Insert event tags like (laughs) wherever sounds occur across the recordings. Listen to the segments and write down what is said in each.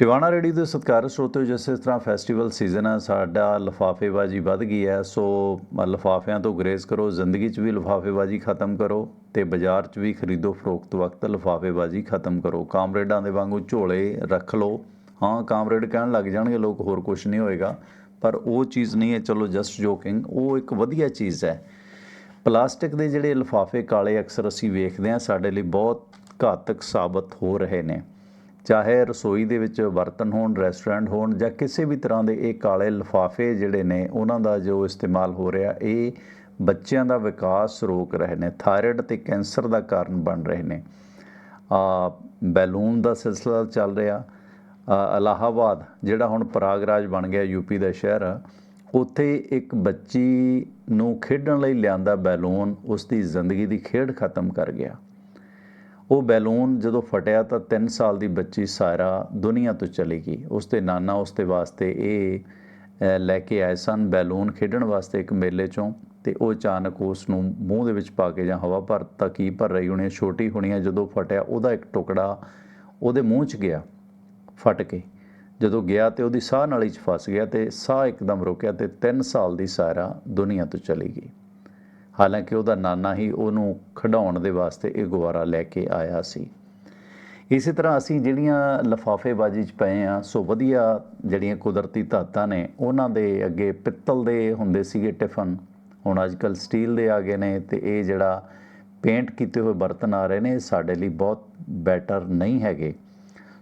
Tiwana ready ਦੇ ਸਤਿਕਾਰ ਸਰੋਤੋ ਜਿਸ ਤਰ੍ਹਾਂ ਫੈਸਟੀਵਲ ਸੀਜ਼ਨ ਆ, ਸਾਡਾ ਲਫਾਫੇਬਾਜ਼ੀ ਵੱਧ ਗਈ ਹੈ, ਸੋ ਮ- ਲਿਫਾਫਿਆਂ ਤੋਂ ਗਰੇਜ਼ ਕਰੋ, ਜ਼ਿੰਦਗੀ 'ਚ ਵੀ ਲਿਫਾਫੇਬਾਜ਼ੀ ਖਤਮ ਕਰੋ ਤੇ ਬਾਜ਼ਾਰ 'ਚ ਵੀ ਖਰੀਦੋ ਫਰੋਖਤ ਵਕਤ ਲਿਫਾਫੇਬਾਜ਼ੀ ਖਤਮ ਕਰੋ। ਕਾਮਰੇਡਾਂ ਦੇ ਵਾਂਗੂ ਝੋਲੇ ਰੱਖ ਲਓ। ਹਾਂ, ਕਾਮਰੇਡ ਕਹਿਣ ਲੱਗ ਜਾਣਗੇ, ਲੋਕ ਹੋਰ ਕੁਝ ਨਹੀਂ ਹੋਏਗਾ, ਪਰ ਉਹ ਚੀਜ਼ ਨਹੀਂ ਹੈ, ਚਲੋ ਜਸਟ ਜੋਕਿੰਗ ਉਹ ਇੱਕ ਵਧੀਆ ਚੀਜ਼ ਹੈ। ਪਲਾਸਟਿਕ ਦੇ ਜਿਹੜੇ ਲਿਫਾਫੇ ਕਾਲੇ ਅਕਸਰ ਅਸੀਂ ਵੇਖਦੇ ਹਾਂ, ਸਾਡੇ ਲਈ ਬਹੁਤ ਘਾਤਕ ਸਾਬਤ ਹੋ ਰਹੇ ਨੇ। ਚਾਹੇ ਰਸੋਈ ਦੇ ਵਿੱਚ ਬਰਤਨ ਹੋਣ ਰੈਸਟੋਰੈਂਟ ਹੋਣ ਜਾਂ ਕਿਸੇ ਵੀ ਤਰ੍ਹਾਂ ਦੇ ਇਹ ਕਾਲੇ ਲਿਫਾਫੇ ਜਿਹੜੇ ਨੇ ਉਹਨਾਂ ਦਾ ਜੋ ਇਸਤੇਮਾਲ ਹੋ ਰਿਹਾ ਇਹ ਬੱਚਿਆਂ ਦਾ ਵਿਕਾਸ ਰੋਕ ਰਹੇ ਨੇ ਥਾਇਰਾਇਡ ਤੇ ਕੈਂਸਰ ਦਾ ਕਾਰਨ ਬਣ ਰਹੇ ਨੇ। ਆ ਬੈਲੂਨ ਦਾ ਸਿਲਸਿਲਾ ਚੱਲ ਰਿਹਾ। ਅ, ਇਲਾਹਾਬਾਦ ਜਿਹੜਾ ਹੁਣ ਪ੍ਰਾਗਰਾਜ ਬਣ ਗਿਆ ਯੂਪੀ ਦਾ ਸ਼ਹਿਰ ਉੱਥੇ ਇੱਕ ਬੱਚੀ ਨੂੰ ਖੇਡਣ ਲਈ ਲਿਆਂਦਾ ਬੈਲੂਨ ਉਸ ਦੀ ਜ਼ਿੰਦਗੀ ਦੀ ਖੇਡ ਖਤਮ ਕਰ ਗਿਆ। ਉਹ ਬੈਲੂਨ ਜਦੋਂ ਫਟਿਆ ਤਾਂ 3 ਸਾਲ ਦੀ ਬੱਚੀ ਸਾਇਰਾ ਦੁਨੀਆ ਤੋਂ ਚਲੀ ਗਈ। ਉਸ ਦੇ ਨਾਨਾ ਉਸ ਦੇ ਵਾਸਤੇ ਇਹ ਲੈ ਕੇ ਆਏ ਸਨ ਬੈਲੂਨ ਖੇਡਣ ਵਾਸਤੇ ਇੱਕ ਮੇਲੇ ਚੋਂ ਤੇ ਉਹ ਅਚਾਨਕ ਉਸ ਨੂੰ ਮੂੰਹ ਦੇ ਵਿੱਚ ਪਾ ਕੇ ਜਾਂ ਹਵਾ ਭਰ ਤਾਂ ਕੀ ਭਰ ਰਹੀ ਹੋਣੀ ਛੋਟੀ ਹੋਣੀ ਹੈ ਜਦੋਂ ਫਟਿਆ ਉਹਦਾ ਇੱਕ ਟੁਕੜਾ ਉਹਦੇ ਮੂੰਹ 'ਚ ਗਿਆ, ਫਟ ਕੇ। ਜਦੋਂ ਗਿਆ ਤੇ ਉਹਦੀ ਸਾਹ ਨਾਲੀ 'ਚ ਫਸ ਗਿਆ ਤੇ ਸਾਹ ਇੱਕਦਮ ਰੁਕਿਆ ਤੇ 3 ਸਾਲ ਦੀ ਸਾਇਰਾ ਦੁਨੀਆ ਤੋਂ ਚਲੀ ਗਈ। ਹਾਲਾਂਕਿ ਉਹਦਾ ਨਾਨਾ ਹੀ ਉਹਨੂੰ ਖਿਡਾਉਣ ਦੇ ਵਾਸਤੇ ਇਹ ਗੁਬਾਰਾ ਲੈ ਕੇ ਆਇਆ ਸੀ। ਇਸੇ ਤਰ੍ਹਾਂ ਅਸੀਂ ਜਿਹੜੀਆਂ ਲਫਾਫੇਬਾਜ਼ੀ 'ਚ ਪਏ ਆ ਸੋ ਵਧੀਆ ਜਿਹੜੀਆਂ ਕੁਦਰਤੀ ਧਾਤਾਂ ਨੇ, ਉਹਨਾਂ ਦੇ ਅੱਗੇ ਪਿੱਤਲ ਦੇ ਹੁੰਦੇ ਸੀਗੇ ਟਿਫਨ। ਹੁਣ ਅੱਜਕੱਲ ਸਟੀਲ ਦੇ ਆ ਗਏ ਨੇ ਤੇ ਇਹ ਜਿਹੜਾ ਪੇਂਟ ਕੀਤੇ ਹੋਏ ਬਰਤਨ ਆ ਰਹੇ ਨੇ ਸਾਡੇ ਲਈ ਬਹੁਤ ਬੈਟਰ ਨਹੀਂ ਹੈਗੇ।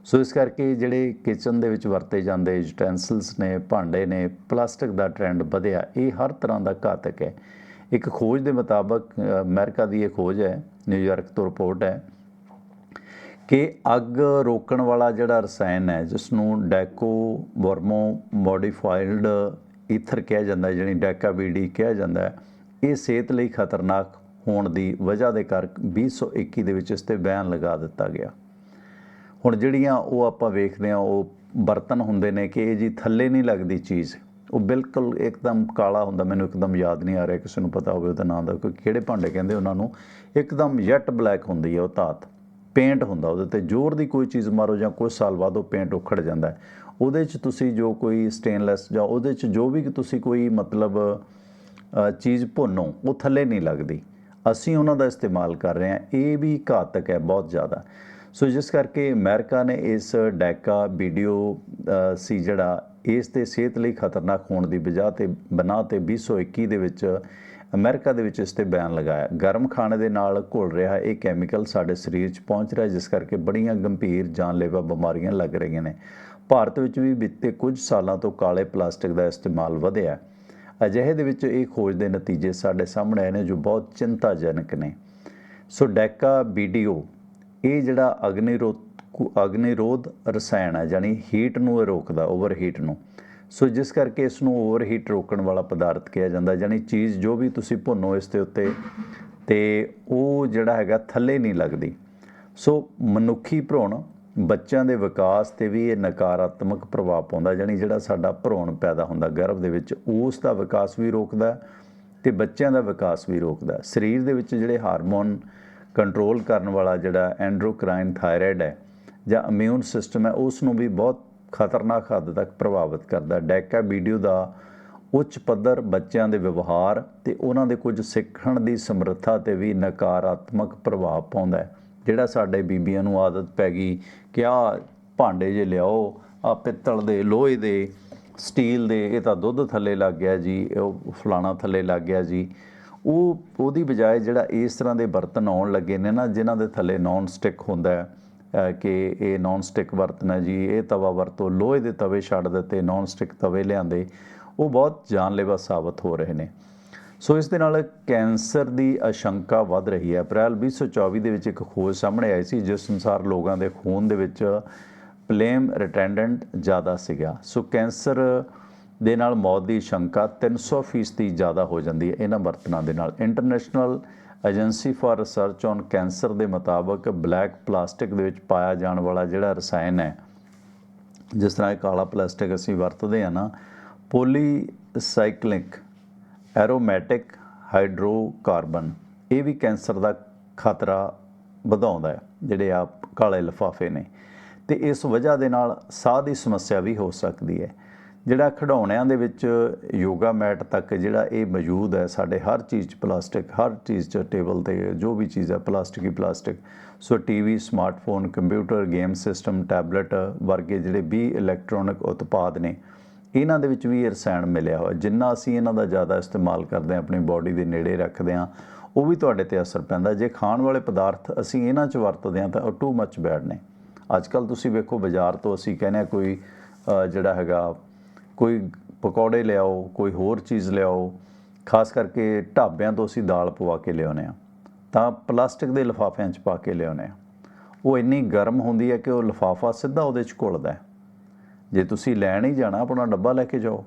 ਸੋ ਇਸ ਕਰਕੇ ਜਿਹੜੇ ਕਿਚਨ ਦੇ ਵਿੱਚ ਵਰਤੇ ਜਾਂਦੇ ਯੂਟੈਂਸਲਸ ਨੇ, ਭਾਂਡੇ ਨੇ, ਪਲਾਸਟਿਕ ਦਾ ਟ੍ਰੈਂਡ ਵਧਿਆ, ਇਹ ਹਰ ਤਰ੍ਹਾਂ ਦਾ ਘਾਤਕ ਹੈ। ਇੱਕ ਖੋਜ ਦੇ ਮੁਤਾਬਕ ਅ, ਅਮਰੀਕਾ ਦੀ ਇਹ ਖੋਜ ਹੈ ਨਿਊਯਾਰਕ ਤੋਂ ਰਿਪੋਰਟ ਹੈ ਕਿ ਅੱਗ ਰੋਕਣ ਵਾਲਾ ਜਿਹੜਾ ਰਸਾਇਣ ਹੈ ਜਿਸ ਨੂੰ ਡੈਕੋ ਵਰਮੋ ਮੋਡੀਫਾਈਡ ਈਥਰ ਕਿਹਾ ਜਾਂਦਾ ਹੈ ਜਿਹੜੀ ਡੈਕਾਬੀਡੀ ਕਿਹਾ ਜਾਂਦਾ ਇਹ ਸਿਹਤ ਲਈ ਖਤਰਨਾਕ ਹੋਣ ਦੀ ਵਜ੍ਹਾ ਦੇ ਕਰਕੇ 2021 ਦੇ ਵਿੱਚ ਇਸ ਤੇ ਬੈਨ ਲਗਾ ਦਿੱਤਾ ਗਿਆ। ਹੁਣ ਜਿਹੜੀਆਂ ਉਹ ਆਪਾਂ ਵੇਖਦੇ ਆ ਉਹ ਬਰਤਨ ਹੁੰਦੇ ਨੇ ਕਿ ਇਹ ਜੀ ਥੱਲੇ ਨਹੀਂ ਲੱਗਦੀ ਚੀਜ਼। ਉਹ ਬਿਲਕੁਲ ਇੱਕਦਮ ਕਾਲਾ ਹੁੰਦਾ, ਮੈਨੂੰ ਇੱਕਦਮ ਯਾਦ ਨਹੀਂ ਆ ਰਿਹਾ, ਕਿਸੇ ਨੂੰ ਪਤਾ ਹੋਵੇ ਉਹਦਾ ਨਾਮ ਦਾ, ਕੋਈ ਕਿਹੜੇ ਭਾਂਡੇ ਕਹਿੰਦੇ ਉਹਨਾਂ ਨੂੰ, ਇੱਕਦਮ ਜੈਟ ਬਲੈਕ ਹੁੰਦੀ ਹੈ ਉਹ ਧਾਤ, ਪੇਂਟ ਹੁੰਦਾ ਉਹਦੇ ਤੇ, ਜ਼ੋਰ ਦੀ ਕੋਈ ਚੀਜ਼ ਮਾਰੋ ਜਾਂ ਕੁਝ ਸਾਲ ਬਾਅਦ ਉਹ ਪੇਂਟ ਉਖੜ ਜਾਂਦਾ ਹੈ। ਉਹਦੇ 'ਚ ਤੁਸੀਂ ਜੋ ਕੋਈ ਸਟੇਨਲੈਸ ਜਾਂ ਉਹਦੇ 'ਚ ਜੋ ਵੀ ਤੁਸੀਂ ਕੋਈ ਮਤਲਬ ਚੀਜ਼ ਭੁੰਨੋ, ਉਹ ਥੱਲੇ ਨਹੀਂ ਲੱਗਦੀ। ਅਸੀਂ ਉਹਨਾਂ ਦਾ ਇਸਤੇਮਾਲ ਕਰ ਰਹੇ ਹਾਂ, ਇਹ ਵੀ ਘਾਤਕ ਹੈ ਬਹੁਤ ਜ਼ਿਆਦਾ। ਸੋ ਜਿਸ ਕਰਕੇ ਅਮਰੀਕਾ ਨੇ ਇਸ ਡੈਕਾ ਵੀਡੀਓ ਸੀ ਜਿਹੜਾ ਇਸ ਤੇ ਸਿਹਤ ਲਈ ਖਤਰਨਾਕ ਹੋਣ ਦੀ ਵਜ੍ਹਾ ਤੇ ਬਣਾ ਤੇ 2021 ਦੇ ਵਿੱਚ ਅਮਰੀਕਾ ਦੇ ਵਿੱਚ ਇਸ ਤੇ ਬੈਨ ਲਗਾਇਆ। ਗਰਮ ਖਾਣੇ ਦੇ ਨਾਲ ਘੁਲ ਰਿਹਾ ਇਹ ਕੈਮੀਕਲ ਸਾਡੇ ਸਰੀਰ 'ਚ ਪਹੁੰਚ ਰਿਹਾ, ਜਿਸ ਕਰਕੇ ਬੜੀਆਂ ਗੰਭੀਰ ਜਾਨਲੇਵਾ ਬਿਮਾਰੀਆਂ ਲੱਗ ਰਹੀਆਂ ਨੇ। ਭਾਰਤ ਵਿੱਚ ਵੀ ਬੀਤੇ ਕੁਝ ਸਾਲਾਂ ਤੋਂ ਕਾਲੇ ਪਲਾਸਟਿਕ ਦਾ ਇਸਤੇਮਾਲ ਵਧਿਆ। ਅਜਿਹੇ ਦੇ ਵਿੱਚ ਇਹ ਖੋਜ ਦੇ ਨਤੀਜੇ ਸਾਡੇ ਸਾਹਮਣੇ ਆਏ ਨੇ ਜੋ ਬਹੁਤ ਚਿੰਤਾਜਨਕ ਨੇ। ਸੋ ਡੈਕਾ ਵੀਡੀਓ ਇਹ ਜਿਹੜਾ ਅਗਨੀਰੋਧ ਅਗਨੀਰੋਧ ਰਸਾਇਣ ਹੈ ਯਾਨੀ ਹੀਟ ਨੂੰ ਇਹ ਰੋਕਦਾ ਓਵਰ ਹੀਟ ਨੂੰ। ਸੋ ਜਿਸ ਕਰਕੇ ਇਸ ਨੂੰ ਓਵਰ ਹੀਟ ਰੋਕਣ ਵਾਲਾ ਪਦਾਰਥ ਕਿਹਾ ਜਾਂਦਾ ਯਾਨੀ ਚੀਜ਼ ਜੋ ਵੀ ਤੁਸੀਂ ਭੁੰਨੋ ਇਸ ਦੇ ਉੱਤੇ, ਤੇ ਉਹ ਜਿਹੜਾ ਹੈਗਾ ਥੱਲੇ ਨਹੀਂ ਲੱਗਦੀ। ਸੋ ਮਨੁੱਖੀ ਭਰੂਣ ਬੱਚਿਆਂ ਦੇ ਵਿਕਾਸ ਤੇ ਵੀ ਇਹ ਨਕਾਰਾਤਮਕ ਪ੍ਰਭਾਵ ਪਾਉਂਦਾ ਯਾਨੀ ਜਿਹੜਾ ਸਾਡਾ ਭਰੂਣ ਪੈਦਾ ਹੁੰਦਾ, ਗਰਭ ਦੇ ਵਿੱਚ, ਉਸ ਦਾ ਵਿਕਾਸ ਵੀ ਰੋਕਦਾ ਹੈ ਤੇ ਬੱਚਿਆਂ ਦਾ ਵਿਕਾਸ ਵੀ ਰੋਕਦਾ। ਸਰੀਰ ਦੇ ਵਿੱਚ ਜਿਹੜੇ ਹਾਰਮੋਨ ਕੰਟਰੋਲ ਕਰਨ ਵਾਲਾ ਜਿਹੜਾ ਐਂਡਰੋਕ੍ਰਾਈਨ ਥਾਇਰਾਇਡ ਹੈ ਜਾਂ ਇਮਿਊਨ ਸਿਸਟਮ ਹੈ ਉਸ ਨੂੰ ਵੀ ਬਹੁਤ ਖਤਰਨਾਕ ਹੱਦ ਤੱਕ ਪ੍ਰਭਾਵਿਤ ਕਰਦਾ ਹੈ। ਡੈਕਾ ਵੀਡੀਓ ਦਾ ਉੱਚ ਪੱਧਰ ਬੱਚਿਆਂ ਦੇ ਵਿਵਹਾਰ ਤੇ ਉਹਨਾਂ ਦੇ ਕੁਝ ਸਿੱਖਣ ਦੀ ਸਮਰੱਥਾ ਤੇ ਵੀ ਨਕਾਰਾਤਮਕ ਪ੍ਰਭਾਵ ਪਾਉਂਦਾ ਹੈ ਜਿਹੜਾ ਸਾਡੇ ਬੀਬੀਆਂ ਨੂੰ ਆਦਤ ਪੈ ਗਈ ਕਿ ਆ ਭਾਂਡੇ ਜੇ ਲਿਆਓ ਆ ਪਿੱਤਲ ਦੇ, ਲੋਹੇ ਦੇ, ਸਟੀਲ ਦੇ, ਇਹ ਤਾਂ ਦੁੱਧ ਥੱਲੇ ਲੱਗ ਗਿਆ ਜੀ, ਉਹ ਫਲਾਣਾ ਥੱਲੇ ਲੱਗ ਗਿਆ ਜੀ ਉਹ, ਉਹਦੀ ਬਜਾਏ ਜਿਹੜਾ ਇਸ ਤਰ੍ਹਾਂ ਦੇ ਬਰਤਨ ਆਉਣ ਲੱਗੇ ਨੇ ਨਾ, ਜਿਨ੍ਹਾਂ ਦੇ ਥੱਲੇ ਨਾਨ ਸਟਿਕ ਹੁੰਦਾ ਹੈ ਕਿ ਇਹ ਨਾਨ ਸਟਿਕ ਵਰਤਣਾ ਜੀ, ਇਹ ਤਵਾ ਵਰਤੋ, ਲੋਹੇ ਦੇ ਤਵੇ ਛੱਡ ਦਿੱਤੇ ਨਾਨ ਸਟਿਕ ਤਵੇ ਲਿਆਂਦੇ। ਉਹ ਬਹੁਤ ਜਾਨਲੇਵਾ ਸਾਬਤ ਹੋ ਰਹੇ ਨੇ। ਸੋ ਇਸ ਦੇ ਨਾਲ ਕੈਂਸਰ ਦੀ ਆਸ਼ੰਕਾ ਵੱਧ ਰਹੀ ਹੈ। ਅਪ੍ਰੈਲ 2024 ਦੇ ਵਿੱਚ ਇੱਕ ਖੋਜ ਸਾਹਮਣੇ ਆਈ ਸੀ, ਜਿਸ ਅਨੁਸਾਰ ਲੋਕਾਂ ਦੇ ਖੂਨ ਦੇ ਵਿੱਚ ਪਲੇਮ ਰਿਟੈਂਡੈਂਟ ਜ਼ਿਆਦਾ ਸੀਗਾ। ਸੋ ਕੈਂਸਰ ਦੇ ਨਾਲ ਮੌਤ ਦੀ ਆਸ਼ੰਕਾ 300% ਜ਼ਿਆਦਾ ਹੋ ਜਾਂਦੀ ਹੈ। ਇਹਨਾਂ ਬਰਤਨਾਂ ਦੇ ਨਾਲ international agency for research on cancer ਦੇ ਮੁਤਾਬਕ ਬਲੈਕ ਪਲਾਸਟਿਕ ਦੇ ਵਿੱਚ ਪਾਇਆ ਜਾਣ ਵਾਲਾ ਜਿਹੜਾ ਰਸਾਇਣ ਹੈ, ਜਿਸ ਤਰ੍ਹਾਂ ਇਹ ਕਾਲਾ ਪਲਾਸਟਿਕ ਅਸੀਂ ਵਰਤਦੇ ਆ ਨਾ ਪੋਲੀਸਾਈਕਲਿਕ ਐਰੋਮੈਟਿਕ ਹਾਈਡਰੋਕਾਰਬਨ ਇਹ ਵੀ ਕੈਂਸਰ ਦਾ ਖਤਰਾ ਵਧਾਉਂਦਾ ਹੈ, ਜਿਹੜੇ ਆ ਕਾਲੇ ਲਿਫਾਫੇ ਨੇ। ਤੇ ਇਸ ਵਜ੍ਹਾ ਦੇ ਨਾਲ ਸਾਹ ਦੀ ਸਮੱਸਿਆ ਵੀ ਹੋ ਸਕਦੀ ਹੈ। ਜਿਹੜਾ ਖਿਡੌਣਿਆਂ ਦੇ ਵਿੱਚ ਯੋਗਾ ਮੈਟ ਤੱਕ ਜਿਹੜਾ ਇਹ ਮੌਜੂਦ ਹੈ, ਸਾਡੇ ਹਰ ਚੀਜ਼ 'ਚ ਪਲਾਸਟਿਕ, ਹਰ ਚੀਜ਼ 'ਚ ਟੇਬਲ ਤੇ ਜੋ ਵੀ ਚੀਜ਼ ਹੈ, ਪਲਾਸਟਿਕ ਹੀ plastic. So TV smartphone computer game system tablet ਵਰਗੇ ਜਿਹੜੇ ਵੀ ਇਲੈਕਟ੍ਰੋਨਿਕ ਉਤਪਾਦ ਨੇ, ਇਹਨਾਂ ਦੇ ਵਿੱਚ ਵੀ ਇਹ ਰਸਾਇਣ ਮਿਲਿਆ ਹੋਇਆ। ਜਿੰਨਾ ਅਸੀਂ ਇਹਨਾਂ ਦਾ ਜ਼ਿਆਦਾ ਇਸਤੇਮਾਲ ਕਰਦੇ ਹਾਂ, ਆਪਣੀ ਬਾਡੀ ਦੇ ਨੇੜੇ ਰੱਖਦੇ ਹਾਂ, ਉਹ ਵੀ ਤੁਹਾਡੇ ਤੇ ਅਸਰ ਪੈਂਦਾ। ਜੇ ਖਾਣ ਵਾਲੇ ਪਦਾਰਥ ਅਸੀਂ ਇਹਨਾਂ 'ਚ ਵਰਤਦੇ ਹਾਂ ਤਾਂ ਉਹ ਟੂ ਮੱਚ ਬੈਡ ਨੇ। ਅੱਜ ਕੱਲ ਤੁਸੀਂ ਵੇਖੋ ਬਾਜ਼ਾਰ ਤੋਂ ਅਸੀਂ ਕਹਿੰਦੇ ਹਾਂ ਕੋਈ ਜਿਹੜਾ ਹੈਗਾ ਕੋਈ ਪਕੌੜੇ ਲਿਆਓ, ਕੋਈ ਹੋਰ ਚੀਜ਼ ਲਿਆਓ, ਖਾਸ ਕਰਕੇ ਢਾਬਿਆਂ ਤੋਂ ਅਸੀਂ ਦਾਲ ਪਵਾ ਕੇ ਲਿਆਉਂਦੇ ਆ ਤਾਂ ਪਲਾਸਟਿਕ ਦੇ ਲਿਫਾਫਿਆਂ 'ਚ ਪਾ ਕੇ ਲਿਆਉਂਦੇ ਆ ਉਹ ਇੰਨੀ ਗਰਮ ਹੁੰਦੀ ਹੈ ਕਿ ਉਹ ਲਿਫਾਫਾ ਸਿੱਧਾ ਉਹਦੇ 'ਚ ਘੁਲਦਾ ਹੈ। ਜੇ ਤੁਸੀਂ ਲੈਣ ਹੀ ਜਾਣਾ, ਆਪਣਾ ਡੱਬਾ ਲੈ ਕੇ ਜਾਓ।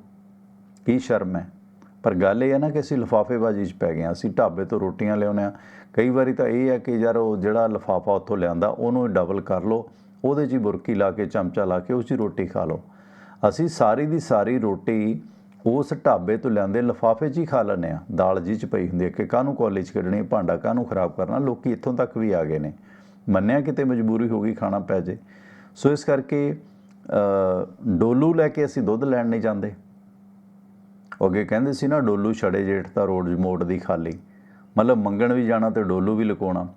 ਕੀ ਸ਼ਰਮ ਹੈ? ਪਰ ਗੱਲ ਇਹ ਹੈ ਨਾ ਕਿ ਅਸੀਂ ਲਿਫਾਫੇਬਾਜ਼ੀ 'ਚ ਪੈ ਗਏ ਹਾਂ। ਅਸੀਂ ਢਾਬੇ ਤੋਂ ਰੋਟੀਆਂ ਲਿਆਉਂਦੇ ਹਾਂ। ਕਈ ਵਾਰੀ ਤਾਂ ਇਹ ਹੈ ਕਿ ਯਾਰ ਉਹ ਜਿਹੜਾ ਲਿਫਾਫਾ ਉੱਥੋਂ ਲਿਆਂਦਾ, ਉਹਨੂੰ ਡਬਲ ਕਰ ਲਓ। ਉਹਦੇ 'ਚ ਹੀ ਬੁਰਕੀ ਲਾ ਕੇ, ਚਮਚਾ ਲਾ ਕੇ ਉਸ 'ਚ ਰੋਟੀ ਖਾ ਲਓ। ਅਸੀਂ ਸਾਰੀ ਦੀ ਸਾਰੀ ਰੋਟੀ ਉਸ ਢਾਬੇ ਤੋਂ ਲਿਆਂਦੇ, ਲਿਫਾਫੇ 'ਚ ਹੀ ਖਾ ਲੈਂਦੇ ਆ ਦਾਲ ਜੀ 'ਚ ਪਈ ਹੁੰਦੀ ਹੈ ਕਿ ਕਾਹਨੂੰ ਕਾਲਜ ਕੱਢਣੀ ਭਾਂਡਾ ਕਾਹਨੂੰ ਖਰਾਬ ਕਰਨਾ, ਲੋਕੀ ਇੱਥੋਂ ਤੱਕ ਵੀ ਆ ਗਏ ਨੇ। ਮੰਨਿਆ ਕਿਤੇ ਮਜਬੂਰੀ ਹੋ ਗਈ, ਖਾਣਾ ਪੈ ਜੇ। ਸੋ ਇਸ ਕਰਕੇ ਡੋਲੂ ਲੈ ਕੇ ਅਸੀਂ ਦੁੱਧ ਲੈਣ ਨਹੀਂ ਜਾਂਦੇ। ਅੱਗੇ ਕਹਿੰਦੇ ਸੀ ਨਾ, ਡੋਲੂ ਛੜੇ ਜੇਠ ਤਾਂ ਰੋਡ ਮੋੜ ਦੀ ਖਾਲੀ। ਮਤਲਬ ਮੰਗਣ ਵੀ ਜਾਣਾ ਤੇ ਡੋਲੂ ਵੀ ਲੁਕਾਉਣਾ।